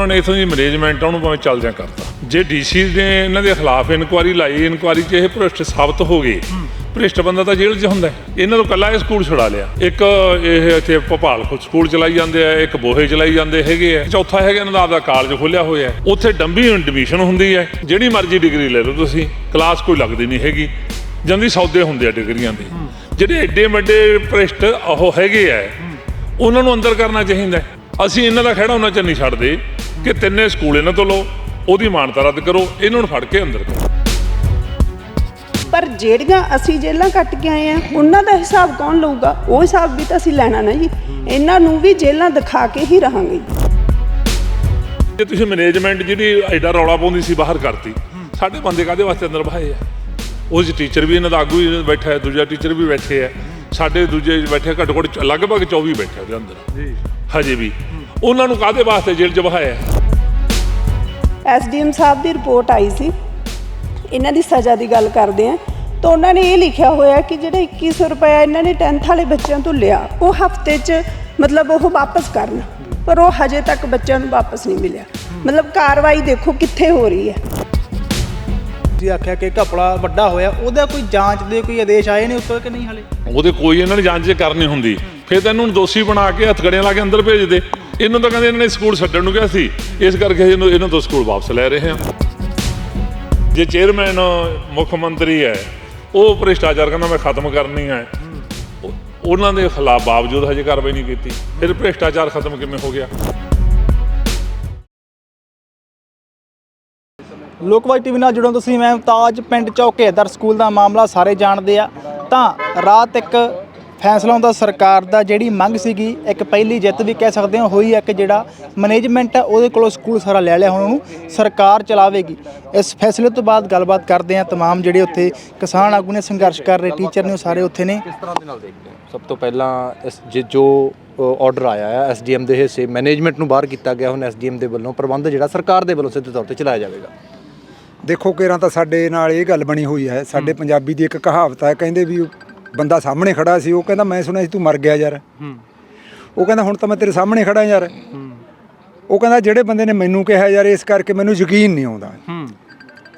ਉਹਨਾਂ ਨੇ ਇਥੋਂ ਦੀ ਮੈਨੇਜਮੈਂਟ ਉਹਨੂੰ ਭਾਵੇਂ ਚੱਲ ਚੱਲਦਿਆਂ ਕਰਤਾ। ਜੇ ਡੀਸੀ ਨੇ ਇਹਨਾਂ ਦੇ ਖਿਲਾਫ ਇਨਕੁਆਰੀ ਲਾਈ ਇਨਕੁਆਰੀ 'ਚ ਇਹ ਭ੍ਰਿਸ਼ਟ ਸਾਬਤ ਹੋ ਗਏ, ਭ੍ਰਿਸ਼ਟ ਬੰਦਾ ਤਾਂ ਜੇਲ੍ਹ 'ਚ ਹੁੰਦਾ ਇਹਨਾਂ ਤੋਂ ਕੱਲਾ ਇਹ ਸਕੂਲ ਛੁਡਾ ਲਿਆ। ਇੱਕ ਇਹ ਇੱਥੇ ਭੋਪਾਲ ਸਕੂਲ ਚਲਾਈ ਜਾਂਦੇ ਆ, ਇੱਕ ਬੋਹੇ ਚਲਾਈ ਜਾਂਦੇ ਹੈਗੇ ਆ। ਚੌਥਾ ਹੈਗਾ ਇਹਨਾਂ ਦਾ ਆਪਦਾ ਕਾਲਜ ਖੋਲਿਆ ਹੋਇਆ ਉੱਥੇ ਡੰਬੀ ਐਡਮਿਸ਼ਨ ਹੁੰਦੀ ਹੈ। ਜਿਹੜੀ ਮਰਜ਼ੀ ਡਿਗਰੀ ਲੈ ਲਓ ਤੁਸੀਂ ਕਲਾਸ ਕੋਈ ਲੱਗਦੀ ਨਹੀਂ ਹੈਗੀ। ਜਾਂਦੀ ਸੌਦੇ ਹੁੰਦੇ ਆ ਡਿਗਰੀਆਂ ਦੇ। ਜਿਹੜੇ ਐਡੇ ਵੱਡੇ ਭ੍ਰਿਸ਼ਟ ਉਹ ਹੈਗੇ ਆ, ਉਹਨਾਂ ਨੂੰ ਅੰਦਰ ਕਰਨਾ ਚਾਹੀਦਾ ਅਸੀਂ ਇਹਨਾਂ ਦਾ ਖੜਾ ਉਹਨਾਂ ਚ ਨਹੀਂ ਛੱਡਦੇ। ਕਿ ਤਿੰਨੇ ਸਕੂਲ ਇਹਨਾਂ ਤੋਂ ਲਓ ਉਹਦੀ ਮਾਨਤਾ ਰੱਦ ਕਰੋ ਇਹਨਾਂ ਨੂੰ ਫੜ ਕੇ ਅੰਦਰ ਕਰੋ। ਪਰ ਜਿਹੜੀਆਂ ਅਸੀਂ ਜੇਲਾਂ ਕੱਟ ਕੇ ਆਏ ਆ ਉਹਨਾਂ ਦਾ ਹਿਸਾਬ ਕੌਣ ਲਊਗਾ? ਉਹ ਹਿਸਾਬ ਵੀ ਤਾਂ ਅਸੀਂ ਲੈਣਾ ਨਾ ਜੀ। ਇਹਨਾਂ ਨੂੰ ਵੀ ਜੇਲਾਂ ਦਿਖਾ ਕੇ ਹੀ ਰਹਾਂਗੇ। ਜੇ ਤੁਸੀਂ ਮੈਨੇਜਮੈਂਟ ਜਿਹੜੀ ਐਡਾ ਰੌਲਾ ਪਾਉਂਦੀ ਸੀ ਬਾਹਰ ਕਰਤੀ ਸਾਡੇ ਬੰਦੇ ਕਾਦੇ ਵਾਸਤੇ ਅੰਦਰ ਬਹਾਏ ਆ? ਉਹ ਜੀ ਟੀਚਰ ਵੀ ਇਹਨਾਂ ਦਾ ਆਗੂ ਹੀ ਬੈਠਾ ਹੈ ਦੂਜਾ ਟੀਚਰ ਵੀ ਬੈਠੇ ਆ। ਸਾਡੇ ਦੂਜੇ ਬੈਠੇ ਘੱਟੋ ਘੱਟ ਲਗਭਗ 24 ਬੈਠੇ ਉਹਦੇ ਅੰਦਰ। ਜੀ। ਹਜੇ ਵੀ। ਉਹਨਾਂ ਨੂੰ ਕਾਦੇ ਵਾਸਤੇ ਜੇਲ੍ਹ 'ਚ ਬਹਾਇਆ ਐਸਡੀਐਮ ਸਾਹਿਬ ਦੀ ਰਿਪੋਰਟ ਆਈ ਸੀ। ਇਹਨਾਂ ਦੀ ਸਜ਼ਾ ਦੀ ਗੱਲ ਕਰਦੇ ਆ ਤਾਂ ਉਹਨਾਂ ਨੇ ਇਹ ਲਿਖਿਆ ਹੋਇਆ ਕਿ ਜਿਹੜਾ 2100 ਰੁਪਏ ਇਹਨਾਂ ਨੇ 10th ਵਾਲੇ ਬੱਚਿਆਂ ਤੋਂ ਲਿਆ ਉਹ ਹਫ਼ਤੇ 'ਚ ਮਤਲਬ ਉਹ ਵਾਪਸ ਕਰਨ। ਪਰ ਉਹ ਹਜੇ ਤੱਕ ਬੱਚਿਆਂ ਨੂੰ ਵਾਪਸ ਨਹੀਂ ਮਿਲਿਆ। ਮਤਲਬ ਕਾਰਵਾਈ ਦੇਖੋ ਕਿੱਥੇ ਹੋ ਰਹੀ ਹੈ। ਜੀ ਆਖਿਆ ਕਿ ਘਪਲਾ ਵੱਡਾ ਹੋਇਆ ਉਹਦਾ ਕੋਈ ਜਾਂਚ ਦੇ ਕੋਈ ਆਦੇਸ਼ ਆਏ ਨੇ ਉੱਪਰ ਕਿ ਨਹੀਂ ਹਲੇ? ਉਹਦੇ ਕੋਈ ਇਹਨਾਂ ਨੇ ਜਾਂਚ ਕਰਨੀ ਹੁੰਦੀ ਫਿਰ ਤਾਂ ਇਹਨੂੰ ਦੋਸ਼ੀ ਬਣਾ ਕੇ ਹੱਥਕੜੀਆਂ ਲਾ ਕੇ ਅੰਦਰ ਭੇਜ ਦੇ। ਇਹਨੂੰ ਤਾਂ ਕਹਿੰਦੇ ਇਹਨਾਂ ਨੇ ਸਕੂਲ ਛੱਡਣ ਨੂੰ ਕਿਹਾ ਸੀ। ਇਸ ਕਰਕੇ ਇਹਨੂੰ ਇਹਨਾਂ ਤੋਂ ਸਕੂਲ ਵਾਪਸ ਲੈ ਰਹੇ ਹਾਂ। ਜੇ ਚੇਅਰਮੈਨ, ਮੁੱਖ ਮੰਤਰੀ ਹੈ, ਉਹ ਭ੍ਰਿਸ਼ਟਾਚਾਰ ਕਹਿੰਦਾ ਮੈਂ ਖਤਮ ਕਰਨੀ ਹੈ। ਉਹਨਾਂ ਦੇ ਖਿਲਾਫ ਬਾਵਜੂਦ ਹਜੇ ਕਾਰਵਾਈ ਨਹੀਂ ਕੀਤੀ। ਫਿਰ ਭ੍ਰਿਸ਼ਟਾਚਾਰ ਖਤਮ ਕਿਵੇਂ ਹੋ ਗਿਆ? ਲੋਕਵਾਈ ਟੀਵੀ ਨਾਲ ਜੁੜੋ ਤੁਸੀਂ ਮੈਂ ਮੁਮਤਾਜ, ਪਿੰਡ ਚੌਕੇਦਰ ਸਕੂਲ ਦਾ ਮਾਮਲਾ ਸਾਰੇ ਜਾਣਦੇ ਆ। ਤਾਂ ਰਾਤ ਇੱਕ ਫੈਸਲਾ ਹੁੰਦਾ ਸਰਕਾਰ ਦਾ ਜਿਹੜੀ ਮੰਗ ਸੀਗੀ ਇੱਕ ਪਹਿਲੀ ਜਿੱਤ ਵੀ ਕਹਿ ਸਕਦੇ ਹਾਂ ਹੋਈ ਹੈ ਕਿ ਜਿਹੜਾ ਮੈਨੇਜਮੈਂਟ ਹੈ ਉਹਦੇ ਕੋਲੋਂ ਸਕੂਲ ਸਾਰਾ ਲੈ ਲਿਆ ਹੁਣ ਉਹਨੂੰ ਸਰਕਾਰ ਚਲਾਵੇਗੀ ਇਸ ਫੈਸਲੇ ਤੋਂ ਬਾਅਦ ਗੱਲਬਾਤ ਕਰਦੇ ਆ तमाम ਜਿਹੜੇ ਉੱਥੇ ਕਿਸਾਨ ਆਗੂ ਨੇ ਸੰਘਰਸ਼ ਕਰ ਰਹੇ ਟੀਚਰ ਨੇ ਉਹ ਸਾਰੇ ਉੱਥੇ ਨੇ ਕਿਸ ਤਰ੍ਹਾਂ ਦੇ ਨਾਲ ਦੇਖਦੇ ਹੋ ਸਭ ਤੋਂ ਪਹਿਲਾਂ ਇਸ ਜੇ ਜੋ ਆਰਡਰ ਆਇਆ ਹੈ ਐਸਡੀਐਮ ਦੇ ਹਿੱਸੇ ਮੈਨੇਜਮੈਂਟ ਨੂੰ ਬਾਹਰ ਕੀਤਾ ਗਿਆ ਹੁਣ ਐਸਡੀਐਮ ਦੇ ਵੱਲੋਂ ਪ੍ਰਬੰਧ ਜਿਹੜਾ ਸਰਕਾਰ ਦੇ ਵੱਲੋਂ ਸਿੱਧੇ ਤੌਰ ਤੇ ਚਲਾਇਆ ਜਾਵੇਗਾ ਦੇਖੋ ਕਿਰਾਂ ਤਾਂ ਸਾਡੇ ਨਾਲ ਇਹ ਗੱਲ ਬਣੀ ਹੋਈ ਹੈ ਸਾਡੇ ਪੰਜਾਬੀ ਦੀ ਇੱਕ ਕਹਾਵਤ ਹੈ ਕਹਿੰਦੇ ਵੀ ਬੰਦਾ ਸਾਹਮਣੇ ਖੜਾ ਸੀ ਉਹ ਕਹਿੰਦਾ ਮੈਂ ਸੁਣਿਆ ਸੀ ਤੂੰ ਮਰ ਗਿਆ ਯਾਰ। ਉਹ ਕਹਿੰਦਾ ਹੁਣ ਤਾਂ ਮੈਂ ਤੇਰੇ ਸਾਹਮਣੇ ਖੜਾ ਯਾਰ। ਉਹ ਕਹਿੰਦਾ ਜਿਹੜੇ ਬੰਦੇ ਨੇ ਮੈਨੂੰ ਕਿਹਾ ਯਾਰ ਇਸ ਕਰਕੇ ਮੈਨੂੰ ਯਕੀਨ ਨਹੀਂ ਆਉਂਦਾ।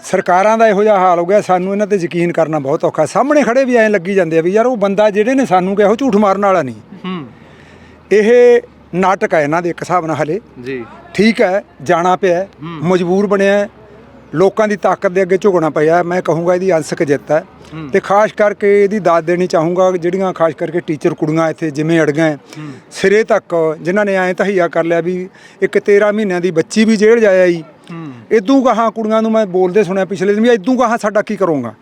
ਸਰਕਾਰਾਂ ਦਾ ਇਹੋ ਜਿਹਾ ਹਾਲ ਹੋ ਗਿਆ ਸਾਨੂੰ ਇਹਨਾਂ ਤੇ ਯਕੀਨ ਕਰਨਾ ਬਹੁਤ ਔਖਾ। ਸਾਹਮਣੇ ਖੜੇ ਵੀ ਐਂ ਲੱਗੀ ਜਾਂਦੇ ਆ ਵੀ ਯਾਰ ਉਹ ਬੰਦਾ ਜਿਹੜੇ ਨੇ ਸਾਨੂੰ ਕਿਹਾ ਉਹ ਝੂਠ ਮਾਰਨ ਵਾਲਾ ਨਹੀਂ। ਇਹ ਨਾਟਕ ਹੈ ਇਹਨਾਂ ਦੇ ਇੱਕ ਹਿਸਾਬ ਨਾਲ ਹਲੇ। ਜੀ। ਠੀਕ ਹੈ ਜਾਣਾ ਪਿਆ ਮਜਬੂਰ ਬਣਿਆ ਲੋਕਾਂ ਦੀ ਤਾਕਤ ਦੇ ਅੱਗੇ ਝੁਕਣਾ ਪਿਆ। ਮੈਂ ਕਹੂੰਗਾ ਇਹਦੀ ਅੰਸ਼ਕ ਜਿੱਤ ਹੈ। ਤੇ ਖਾਸ ਕਰਕੇ ਇਹਦੀ ਦਾਦ ਦੇਣੀ ਚਾਹੂੰਗਾ ਜਿਹੜੀਆਂ ਖਾਸ ਕਰਕੇ ਟੀਚਰ ਕੁੜੀਆਂ ਇੱਥੇ ਜਿਵੇਂ ਅੜੀਆਂ ਹੈ, ਸਿਰੇ ਤੱਕ ਜਿਨ੍ਹਾਂ ਨੇ ਐਂ ਤਹਈਆ ਕਰ ਲਿਆ ਵੀ ਇੱਕ 13 ਮਹੀਨਿਆਂ ਦੀ ਬੱਚੀ ਵੀ ਜੇਲ੍ਹ ਜਾਇਆ ਜੀ ਇਦੋਂ ਗਾਹਾਂ ਕੁੜੀਆਂ ਨੂੰ ਮੈਂ ਬੋਲਦੇ ਸੁਣਿਆ ਪਿਛਲੇ ਦਿਨ ਵੀ ਇਦੋਂ ਗਾਹਾਂ ਸਾਡਾ ਕੀ ਕਰੋਗਾ?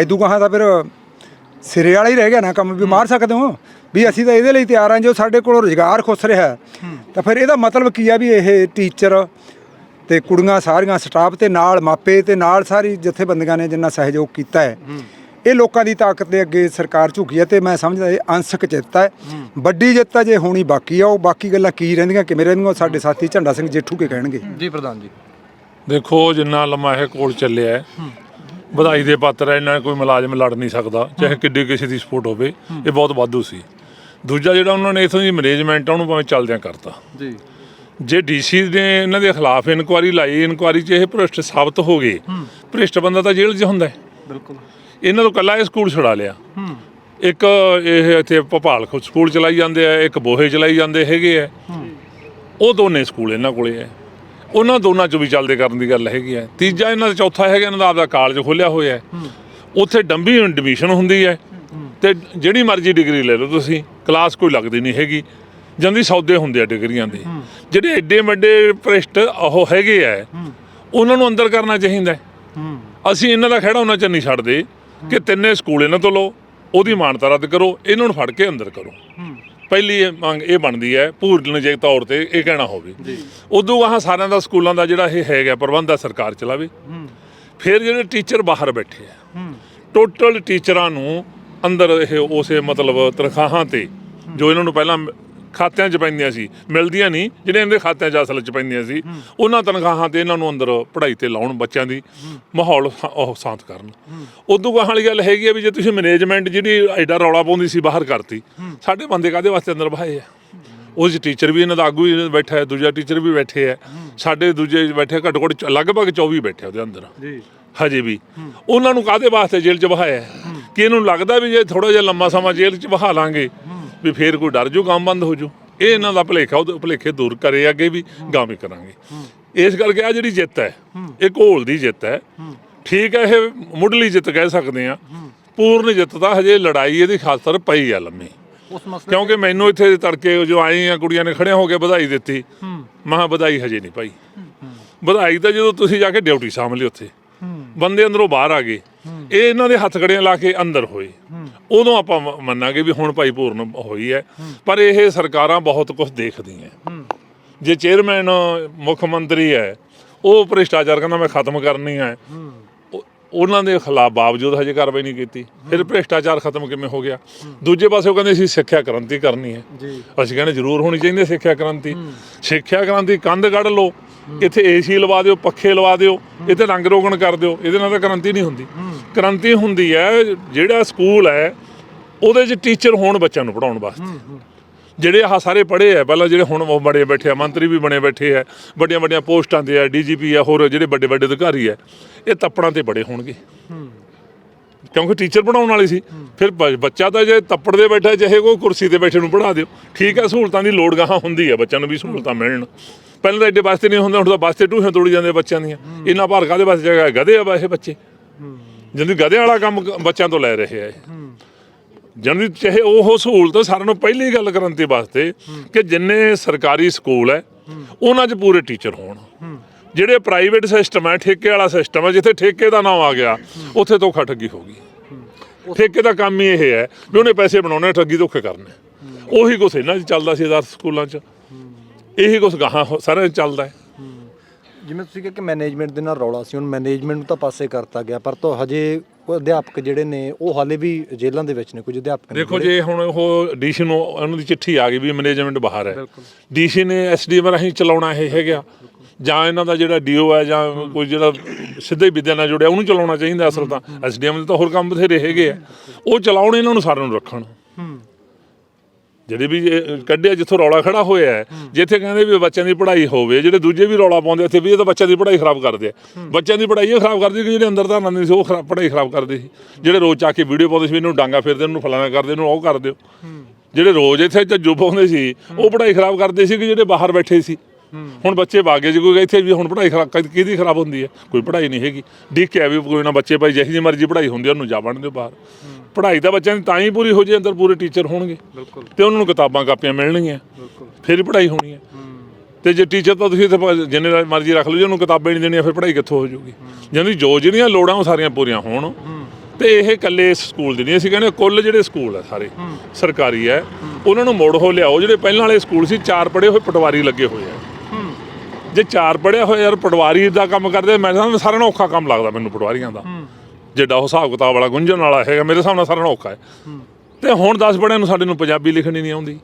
ਇਦੋਂ ਗਾਹਾਂ ਤਾਂ ਫਿਰ ਸਿਰੇ ਵਾਲਾ ਹੀ ਰਹਿ ਗਿਆ ਨਾ ਕੰਮ ਵੀ ਮਾਰ ਸਕਦੇ ਹੋ? ਵੀ ਅਸੀਂ ਤਾਂ ਇਹਦੇ ਲਈ ਤਿਆਰ ਹਾਂ ਜੋ ਸਾਡੇ ਕੋਲ ਰੁਜ਼ਗਾਰ ਖੁੱਸ ਰਿਹਾ। ਤਾਂ ਫਿਰ ਇਹਦਾ ਮਤਲਬ ਕੀ ਆ ਵੀ ਇਹ ਟੀਚਰ ਤੇ ਕੁੜੀਆਂ ਸਾਰੀਆਂ ਸਟਾਫ ਤੇ ਨਾਲ ਮਾਪੇ ਤੇ ਨਾਲ ਸਾਰੀ ਜਥੇਬੰਦੀਆਂ ਨੇ ਜਿੰਨਾ ਸਹਿਯੋਗ ਕੀਤਾ ਹੈ। ਇਹ ਲੋਕਾਂ ਦੀ ਤਾਕਤ ਦੇ ਅੱਗੇ ਸਰਕਾਰ ਝੁਕੀ ਹੈ ਤੇ ਮੈਂ ਸਮਝਦਾ ਇਹ ਅੰਸ਼ਕ ਜਿੱਤ ਹੈ। ਵੱਡੀ ਜਿੱਤ ਹੈ ਜੇ ਹੋਣੀ ਬਾਕੀ ਆ ਉਹ ਬਾਕੀ ਗੱਲਾਂ ਕੀ ਰਹਿੰਦੀਆਂ ਕਿਵੇਂ ਰਹਿੰਦੀਆਂ ਉਹ ਸਾਡੇ ਸਾਥੀ ਝੰਡਾ ਸਿੰਘ ਜੇਠੂ ਕੇ ਕਹਿਣਗੇ। ਜੀ ਪ੍ਰਧਾਨ ਜੀ। ਦੇਖੋ ਜਿੰਨਾ ਲੰਮਾ ਇਹ ਕੋਲ ਚੱਲਿਆ ਹੈ, ਵਧਾਈ ਦੇ ਪਾਤਰ ਹੈ ਇਹਨਾਂ ਕੋਈ ਮੁਲਾਜ਼ਮ ਲੜ ਨਹੀਂ ਸਕਦਾ ਚਾਹੇ ਕਿੱਡੀ ਕਿਸੇ ਦੀ ਸਪੋਰਟ ਹੋਵੇ ਇਹ ਬਹੁਤ ਵਾਧੂ ਸੀ। ਦੂਜਾ ਜਿਹੜਾ ਉਹਨਾਂ ਨੇ ਇਥੋਂ ਦੀ ਮੈਨੇਜਮੈਂਟ ਉਹਨੂੰ ਭਾਵੇਂ ਚੱਲਦਿਆਂ ਕਰਤਾ। ਜੀ। ਜੇ ਡੀਸੀ ਨੇ ਇਹਨਾਂ ਦੇ ਖਿਲਾਫ ਇਨਕੁਆਰੀ ਲਾਈ ਇਨਕੁਆਰੀ 'ਚ ਇਹ ਭ੍ਰਿਸ਼ਟ ਸਾਬਤ ਹੋ ਗਏ ਭ੍ਰਿਸ਼ਟ ਬੰਦਾ ਤਾਂ ਜੇਲ੍ਹ 'ਚ ਹੁੰਦਾ ਹੈ। ਬਿਲਕੁਲ। ਇਹਨਾਂ ਤੋਂ ਕੱਲਾ ਇਹ ਸਕੂਲ ਛੁਡਾ ਲਿਆ। ਇੱਕ ਇਹ ਇੱਥੇ ਭੋਪਾਲ ਖੁਦ ਸਕੂਲ ਚਲਾਈ ਜਾਂਦੇ ਆ ਇੱਕ ਬੋਹੇ ਚਲਾਈ ਜਾਂਦੇ ਹੈਗੇ ਆ। ਉਹ ਦੋਨੇ ਸਕੂਲ ਇਹਨਾਂ ਕੋਲੇ ਆ। ਉਹਨਾਂ ਦੋਨਾਂ ਚੋਂ ਵੀ ਚੱਲਦੇ ਕਰਨ ਦੀ ਗੱਲ ਹੈਗੀ ਆ। ਤੀਜਾ ਇਹਨਾਂ ਦਾ ਚੌਥਾ ਹੈਗਾ ਇਹਨਾਂ ਦਾ ਆਪਦਾ ਕਾਲਜ ਖੋਲਿਆ ਹੋਇਆ ਹੈ। ਉੱਥੇ ਡੰਬੀ ਐਡਮਿਸ਼ਨ ਹੁੰਦੀ ਹੈ। ਤੇ ਜਿਹੜੀ ਮਰਜ਼ੀ ਡਿਗਰੀ ਲੈ ਲਓ ਤੁਸੀਂ ਕਲਾਸ ਕੋਈ ਲੱਗਦੀ ਨਹੀਂ ਹੈਗੀ। ਜਾਂਦੀ ਸੌਦੇ ਹੁੰਦੇ ਆ ਡਿਗਰੀਆਂ ਦੇ। ਜਿਹੜੇ ਐਡੇ ਵੱਡੇ ਭ੍ਰਿਸ਼ਟ ਉਹ ਹੈਗੇ ਆ ਉਹਨਾਂ ਨੂੰ ਅੰਦਰ ਕਰਨਾ ਚਾਹੀਦਾ ਹੈ। ਅਸੀਂ ਇਹਨਾਂ ਦਾ ਖੜਾ ਉਹਨਾਂ ਚ ਨਹੀਂ ਛੱਡਦੇ ਕਿ ਤਿੰਨੇ ਸਕੂਲ ਇਹਨਾਂ ਤੋਂ ਲਓ ਉਹਦੀ ਮਾਨਤਾ ਰੱਦ ਕਰੋ ਇਹਨਾਂ ਨੂੰ ਫੜ ਕੇ ਅੰਦਰ ਕਰੋ। ਪਹਿਲੀ ਮੰਗ ਇਹ ਬਣਦੀ ਹੈ ਪੂਰਨ ਜੇ ਤੌਰ ਤੇ ਇਹ ਕਹਿਣਾ ਹੋਵੇ। ਉਦੋਂ ਆਹ ਸਾਰਿਆਂ ਦਾ ਸਕੂਲਾਂ ਦਾ ਜਿਹੜਾ ਇਹ ਹੈਗਾ ਪ੍ਰਬੰਧ ਆ ਸਰਕਾਰ ਚਲਾਵੇ। ਫਿਰ ਜਿਹੜੇ ਟੀਚਰ ਬਾਹਰ ਬੈਠੇ ਆ ਟੋਟਲ ਟੀਚਰਾਂ ਨੂੰ ਅੰਦਰ ਇਹ ਉਸੇ ਮਤਲਬ ਤਨਖਾਹਾਂ ਤੇ ਜੋ ਇਹਨਾਂ ਨੂੰ ਪਹਿਲਾਂ ਖਾਤਿਆਂ 'ਚ ਪੈਂਦੀਆਂ ਸੀ ਮਿਲਦੀਆਂ ਨਹੀਂ ਜਿਹੜੇ ਇਹਦੇ ਖਾਤਿਆਂ 'ਚ ਅਸਲ 'ਚ ਪੈਂਦੀਆਂ ਸੀ ਉਹਨਾਂ ਤਨਖਾਹਾਂ ਤੇ ਇਹਨਾਂ ਨੂੰ ਅੰਦਰ ਪੜ੍ਹਾਈ ਤੇ ਲਾਉਣ ਬੱਚਿਆਂ ਦੀ ਮਾਹੌਲ ਉਹ ਸ਼ਾਂਤ ਕਰਨ। ਉਦੋਂ ਗਾਹਾਂ ਵਾਲੀ ਗੱਲ ਹੈਗੀ ਆ ਵੀ ਜੇ ਤੁਸੀਂ ਮੈਨੇਜਮੈਂਟ ਜਿਹੜੀ ਐਡਾ ਰੌਲਾ ਪਾਉਂਦੀ ਸੀ ਬਾਹਰ ਕਰਤੀ ਸਾਡੇ ਬੰਦੇ ਕਾਦੇ ਵਾਸਤੇ ਅੰਦਰ ਬਹਾਏ ਆ? 'ਚ ਟੀਚਰ ਵੀ ਇਹਨਾਂ ਦਾ ਆਗੂ ਵੀ ਬੈਠਾ ਹੈ ਦੂਜਾ ਟੀਚਰ ਵੀ ਬੈਠੇ ਹੈ। ਸਾਡੇ ਦੂਜੇ ਬੈਠੇ ਘੱਟੋ ਘੱਟ ਲਗਭਗ 24 ਬੈਠੇ ਉਹਦੇ ਅੰਦਰ। ਜੀ। ਹਜੇ ਵੀ। ਉਹਨਾਂ ਨੂੰ ਕਾਦੇ ਵਾਸਤੇ ਜੇਲ੍ਹ 'ਚ ਬਹਾਇਆ? ਹੈ? ਕਿ ਇਹਨੂੰ ਲੱਗਦਾ ਵੀ ਜੇ ਥੋੜਾ ਜਿਹਾ ਲੰਮਾ ਸਮਾਂ ਜੇਲ੍ਹ 'ਚ ਬਹਾ ਲਾਂਗੇ ਵੀ ਫੇਰ ਕੋਈ ਡਰ ਜੂ ਕੰਮ ਬੰਦ ਹੋ ਜੂ। ਇਹ ਇਹਨਾਂ ਦਾ ਭਲੇਖਾ ਉਹ ਭਲੇਖੇ ਦੂਰ ਕਰੇ ਅੱਗੇ ਵੀ ਗਾਵੇਂ ਕਰਾਂਗੇ। ਇਸ ਕਰਕੇ ਆ ਜਿਹੜੀ ਜਿੱਤ ਹੈ ਇਹ ਘੋਲ ਦੀ ਜਿੱਤ ਹੈ। ਠੀਕ ਹੈ ਇਹ ਮੁੱਢਲੀ ਜਿੱਤ ਕਹਿ ਸਕਦੇ ਆ ਪੂਰਨ ਜਿੱਤ ਤਾਂ ਹਜੇ ਲੜਾਈ ਇਹਦੀ ਖਾਤਰ ਪਈ ਆ ਲੰਮੀ। ਕਿਉਂਕਿ ਮੈਨੂੰ ਇੱਥੇ ਤੜਕੇ ਜੋ ਆਏ ਆ ਕੁੜੀਆਂ ਨੇ ਖੜਿਆ ਹੋ ਕੇ ਵਧਾਈ ਦਿੱਤੀ। ਮਹਾ ਵਧਾਈ ਹਜੇ ਨਹੀਂ ਪਾਈ। ਵਧਾਈ ਤਾਂ ਜਦੋਂ ਤੁਸੀਂ ਜਾ ਕੇ ਡਿਊਟੀ ਸਾਂਭ ਲਈ ਉੱਥੇ। ਬੰਦੇ ਅੰਦਰੋਂ ਬਾਹਰ ਆ ਗਏ। ਇਹ ਇਹਨਾਂ ਦੇ ਹੱਥ ਕੜੀਆਂ ਲਾ ਕੇ ਅੰਦਰ ਹੋਏ। ਉਦੋਂ ਆਪਾਂ ਮੰਨਾਂਗੇ ਵੀ ਹੁਣ ਭਾਈ ਪੂਰਨ ਹੋਈ ਹੈ। ਪਰ ਇਹ ਸਰਕਾਰਾਂ ਬਹੁਤ ਕੁਝ ਦੇਖਦੀਆਂ। ਜੇ ਚੇਅਰਮੈਨ ਮੁੱਖ ਮੰਤਰੀ ਹੈ ਉਹ ਭ੍ਰਿਸ਼ਟਾਚਾਰ ਕਹਿੰਦਾ ਮੈਂ ਖਤਮ ਕਰਨੀ ਹੈ। ਉਹ- ਉਹਨਾਂ ਦੇ ਖਿਲਾਫ ਬਾਵਜੂਦ ਹਜੇ ਕਾਰਵਾਈ ਨਹੀਂ ਕੀਤੀ। ਫਿਰ ਭ੍ਰਿਸ਼ਟਾਚਾਰ ਖਤਮ ਕਿਵੇਂ ਹੋ ਗਿਆ? ਦੂਜੇ ਪਾਸੇ ਉਹ ਕਹਿੰਦੇ ਸੀ ਸਿੱਖਿਆ ਕ੍ਰਾਂਤੀ ਕਰਨੀ ਹੈ। ਅਸੀਂ ਕਹਿੰਦੇ ਜ਼ਰੂਰ ਹੋਣੀ ਚਾਹੀਦੀ ਹੈ ਸਿੱਖਿਆ ਕ੍ਰਾਂਤੀ। ਸਿੱਖਿਆ ਕ੍ਰਾਂਤੀ ਕੰਧ ਕੱਢ ਲਓ। ਇੱਥੇ ਏਸੀ ਲਵਾ ਦਿਓ ਪੱਖੇ ਲਵਾ ਦਿਓ ਇੱਥੇ ਰੰਗ ਰੋਗਨ ਕਰ ਦਿਓ ਇਹਦੇ ਨਾਲ ਤਾਂ ਕ੍ਰਾਂਤੀ ਨਹੀਂ ਹੁੰਦੀ। ਕ੍ਰਾਂਤੀ ਹੁੰਦੀ ਹੈ ਜਿਹੜਾ ਸਕੂਲ ਹੈ ਉਹਦੇ 'ਚ ਟੀਚਰ ਹੋਣ ਬੱਚਿਆਂ ਨੂੰ ਪੜਾਉਣ ਵਾਸਤੇ। ਜਿਹੜੇ ਆਹ ਸਾਰੇ ਪੜ੍ਹੇ ਆ ਪਹਿਲਾਂ ਜਿਹੜੇ ਹੁਣ ਉਹ ਬੜੇ ਬੈਠੇ ਆ ਮੰਤਰੀ ਵੀ ਬਣੇ ਬੈਠੇ ਆ ਵੱਡੀਆਂ ਵੱਡੀਆਂ ਪੋਸਟਾਂ ਤੇ ਆ ਡੀਜੀਪੀ ਆ ਹੋਰ ਜਿਹੜੇ ਵੱਡੇ ਵੱਡੇ ਅਧਿਕਾਰੀ ਆ ਇਹ ਤੱਪੜਾਂ ਤੇ ਬੜੇ ਹੋਣਗੇ। ਕਿਉਂਕਿ ਟੀਚਰ ਪੜਾਉਣ ਵਾਲੇ ਸੀ। ਫਿਰ ਬ- ਬੱਚਾ ਤਾਂ ਜੇ ਤੱਪੜ ਦੇ ਬੈਠਾ ਚਾਹੇ ਕੋਈ ਕੁਰਸੀ ਤੇ ਬੈਠੇ ਨੂੰ ਪੜਾ ਦਿਓ। ਠੀਕ ਹੈ, ਸਹੂਲਤਾਂ ਦੀ ਲੋੜ ਗਾਹਾਂ ਹੁੰਦੀ ਹੈ, ਬੱਚਿਆਂ ਨੂੰ ਵੀ ਸਹੂਲਤਾਂ ਮਿਲਣ। ਪਹਿਲਾਂ ਤਾਂ ਐਡੇ ਵਾਸਤੇ ਨਹੀਂ ਹੁੰਦੇ, ਹੁਣ ਤਾਂ ਵਾਸਤੇ ਟੂਹਾਂ ਤੋੜੀ ਜਾਂਦੇ ਬੱਚਿਆਂ ਦੀਆਂ। ਇੰਨਾ ਭਾਰ ਕਾਦੇ ਵਾਸਤੇ ਜਗ੍ਹਾ ਗਧੇ ਆ ਵਾ ਇਹ ਬੱਚੇ। ਜਿੰਦੀ ਗਧੇ ਵਾਲਾ ਕੰਮ ਕ- ਬੱਚਿਆਂ ਤੋਂ ਲੈ ਰਹੇ ਆ ਇਹ। ਜਨਦੀ ਚਾਹੇ ਉਹ ਸਹੂਲਤ ਸਾਰਿਆਂ ਨੂੰ ਪਹਿਲੀ ਗੱਲ ਕਰਨ ਤੇ ਵਾਸਤੇ ਕਿ ਜਿੰਨੇ ਸਰਕਾਰੀ ਸਕੂਲ ਹੈ, ਉਹਨਾਂ 'ਚ ਪੂਰੇ ਟੀਚਰ ਹੋਣ। ਜਿਹੜੇ ਪ੍ਰਾਈਵੇਟ ਸਿਸਟਮ ਹੈ ਠੇਕੇ ਵਾਲਾ ਸਿਸਟਮ ਹੈ ਜਿੱਥੇ ਠੇਕੇ ਦਾ ਨਾਮ ਆ ਗਿਆ ਉੱਥੇ ਧੋਖਾ ਠੱਗੀ ਹੋ ਗਈ। ਠੇਕੇ ਦਾ ਕੰਮ ਹੀ ਇਹ ਹੈ ਵੀ ਉਹਨੇ ਪੈਸੇ ਬਣਾਉਣੇ ਠੱਗੀ ਧੋਖੇ ਕਰਨੇ। ਉਹੀ ਕੁਛ ਇਹਨਾਂ 'ਚ ਚੱਲਦਾ ਸੀ ਆਦਰਸ਼ ਸਕੂਲਾਂ 'ਚ। ਇਹੀ ਕੁਛ ਗਾਹਾਂ ਸਾਰਿਆਂ 'ਚ ਚੱਲਦਾ ਹੈ। ਜਿਵੇਂ ਤੁਸੀਂ ਕਿਹਾ ਕਿ ਮੈਨੇਜਮੈਂਟ ਦੇ ਨਾਲ ਰੌਲਾ ਸੀ ਹੁਣ ਮੈਨੇਜਮੈਂਟ ਨੂੰ ਤਾਂ ਪਾਸੇ ਕਰਤਾ ਗਿਆ ਪਰ ਤੋਂ ਹਜੇ ਉਹ ਅਧਿਆਪਕ ਜਿਹੜੇ ਨੇ ਉਹ ਹਾਲੇ ਵੀ ਜੇਲ੍ਹਾਂ ਦੇ ਵਿੱਚ ਨੇ ਕੁਝ ਅਧਿਆਪਕ ਨੇ ਦੇਖੋ ਜੇ ਹੁਣ ਉਹ ਡੀਸੀ ਨੂੰ ਉਹਨਾਂ ਦੀ ਚਿੱਠੀ ਆ ਗਈ ਵੀ ਮੈਨੇਜਮੈਂਟ ਬਾਹਰ ਹੈ। ਡੀਸੀ ਨੇ ਐਸਡੀਐਮ ਰਾਹੀਂ ਚਲਾਉਣਾ ਇਹ ਹੈਗਾ। ਜਾਂ ਇਹਨਾਂ ਦਾ ਜਿਹੜਾ ਡੀਓ ਹੈ ਜਾਂ ਕੋਈ ਜਿਹੜਾ ਸਿੱਧੇ ਵਿਦਿਆ ਨਾਲ ਜੁੜਿਆ ਉਹਨੂੰ ਚਲਾਉਣਾ ਚਾਹੀਦਾ ਅਸਲ ਤਾਂ। ਐਸਡੀਐਮ ਦੇ ਤਾਂ ਹੋਰ ਕੰਮ ਬਥੇਰੇ ਹੈਗੇ ਆ। ਉਹ ਚਲਾਉਣ ਇਹਨਾਂ ਨੂੰ ਸਾਰਿਆਂ ਨੂੰ ਰੱਖਣ। ਜਿਹੜੇ ਵੀ ਕੱਢਿਆ ਜਿੱਥੋਂ ਰੌਲਾ ਖੜਾ ਹੋਇਆ ਹੈ ਜਿੱਥੇ ਕਹਿੰਦੇ ਵੀ ਬੱਚਿਆਂ ਦੀ ਪੜ੍ਹਾਈ ਹੋਵੇ ਜਿਹੜੇ ਦੂਜੇ ਵੀ ਰੌਲਾ ਪਾਉਂਦੇ ਇੱਥੇ ਵੀ ਇਹ ਤਾਂ ਬੱਚਿਆਂ ਦੀ ਪੜ੍ਹਾਈ ਖਰਾਬ ਕਰਦੇ ਆ। ਬੱਚਿਆਂ ਦੀ ਪੜ੍ਹਾਈ ਇਹ ਖਰਾਬ ਕਰਦੇ ਕਿ ਜਿਹੜੇ ਅੰਦਰ ਤਾਂ ਆਨੰਦ ਸੀ ਉਹ ਖਰਾਬ ਪੜ੍ਹਾਈ ਖਰਾਬ ਕਰਦੇ ਸੀ। ਜਿਹੜੇ ਰੋਜ਼ ਚਾ ਕੇ ਵੀਡੀਓ ਪਾਉਂਦੇ ਸੀ ਇਹਨੂੰ ਡਾਂਗਾ ਫੇਰਦੇ ਇਹਨੂੰ ਫਲਾਣਾ ਕਰਦੇ ਇਹਨੂੰ ਉਹ ਕਰ ਦਿਓ ਜਿਹੜੇ ਰੋਜ਼ ਇੱਥੇ ਝੱਜੂ ਪਾਉਂਦੇ ਸੀ ਉਹ ਪੜ੍ਹਾਈ ਖਰਾਬ ਕਰਦੇ ਸੀ ਕਿ ਜਿਹੜੇ ਬਾਹਰ ਬੈਠੇ ਸੀ। ਹੁਣ ਬੱਚੇ ਬਾਗੇ ਜੇ ਕੋਈ ਇੱਥੇ ਵੀ ਹੁਣ ਪੜ੍ਹਾਈ ਖਰਾਬ ਕਿਹਦੀ ਖਰਾਬ ਹੁੰਦੀ ਹੈ? ਕੋਈ ਪੜ੍ਹਾਈ ਨਹੀਂ ਹੈਗੀ। ਡਿੱਕਿਆ ਵੀ ਕੋਈ ਨਾ ਬੱਚੇ ਭਾਈ ਜਿਹੀ ਜਿਹੀ ਮਰਜ਼ੀ ਪੜ੍ਹਾਈ ਹੁੰਦੀ ਉਹਨੂੰ ਜਾ ਦਿਓ ਬਾਹਰ। ਪੜ੍ਹਾਈ ਤਾਂ ਬੱਚਿਆਂ ਦੀ ਤਾਂ ਹੀ ਪੂਰੀ ਹੋ ਜੇ ਅੰਦਰ ਪੂਰੇ ਟੀਚਰ ਹੋਣਗੇ। ਤੇ ਉਹਨਾਂ ਨੂੰ ਕਿਤਾਬਾਂ ਕਾਪੀਆਂ ਮਿਲਣਗੀਆਂ। ਫਿਰ ਪੜ੍ਹਾਈ ਹੋਣੀ ਹੈ। ਤੇ ਜੇ ਟੀਚਰ ਤਾਂ ਤੁਸੀਂ ਇੱਥੇ ਜਿੰਨੇ ਮਰਜ਼ੀ ਰੱਖ ਲਓ ਜੇ ਉਹਨੂੰ ਕਿਤਾਬਾਂ ਨਹੀਂ ਦੇਣੀਆਂ ਫਿਰ ਪੜ੍ਹਾਈ ਕਿੱਥੋਂ ਹੋ ਜਾਊਗੀ? ਜਾਂਦੀ ਜੋ ਜਿਹੜੀਆਂ ਲੋੜਾਂ ਉਹ ਸਾਰੀਆਂ ਪੂਰੀਆਂ ਹੋਣ। ਤੇ ਇਹ ਇਕੱਲੇ ਸਕੂਲ ਦੇ ਨਹੀਂ ਅਸੀਂ ਕਹਿੰਦੇ ਕੁੱਲ ਜਿਹੜੇ ਸਕੂਲ ਆ ਸਾਰੇ ਸਰਕਾਰੀ ਹੈ। ਉਹਨਾਂ ਨੂੰ ਮੋੜ ਹੋ ਲਿਆਓ ਜਿਹੜੇ ਪਹਿਲਾਂ ਵਾਲੇ ਸਕੂਲ ਸੀ ਚਾਰ ਪੜ੍ਹੇ ਹੋਏ ਪਟਵਾਰੀ ਲੱਗੇ ਹੋਏ ਆ। ਜੇ ਚਾਰ ਪੜਿਆ ਹੋਇਆ ਯਾਰ ਪਟਵਾਰੀ ਦਾ ਕੰਮ ਕਰਦੇ ਮੈਂ ਸਮਝਦਾ ਸਾਰਿਆਂ ਨੂੰ ਔਖਾ ਕੰਮ ਲੱਗਦਾ ਮੈਨੂੰ ਪਟਵਾਰੀਆਂ ਦਾ। ਜਿੱਡਾ ਉਹ ਹਿਸਾਬ ਕਿਤਾਬ ਵਾਲਾ ਗੁੰਝਣ ਵਾਲਾ ਹੈਗਾ ਮੇਰੇ ਹਿਸਾਬ ਨਾਲ ਸਾਰਿਆਂ ਨੂੰ ਔਖਾ ਹੈ। ਤੇ ਹੁਣ 10 ਪੜਿਆਂ ਨੂੰ ਸਾਡੇ ਨੂੰ ਪੰਜਾਬੀ ਲਿਖਣੀ ਨਹੀਂ ਆਉਂਦੀ।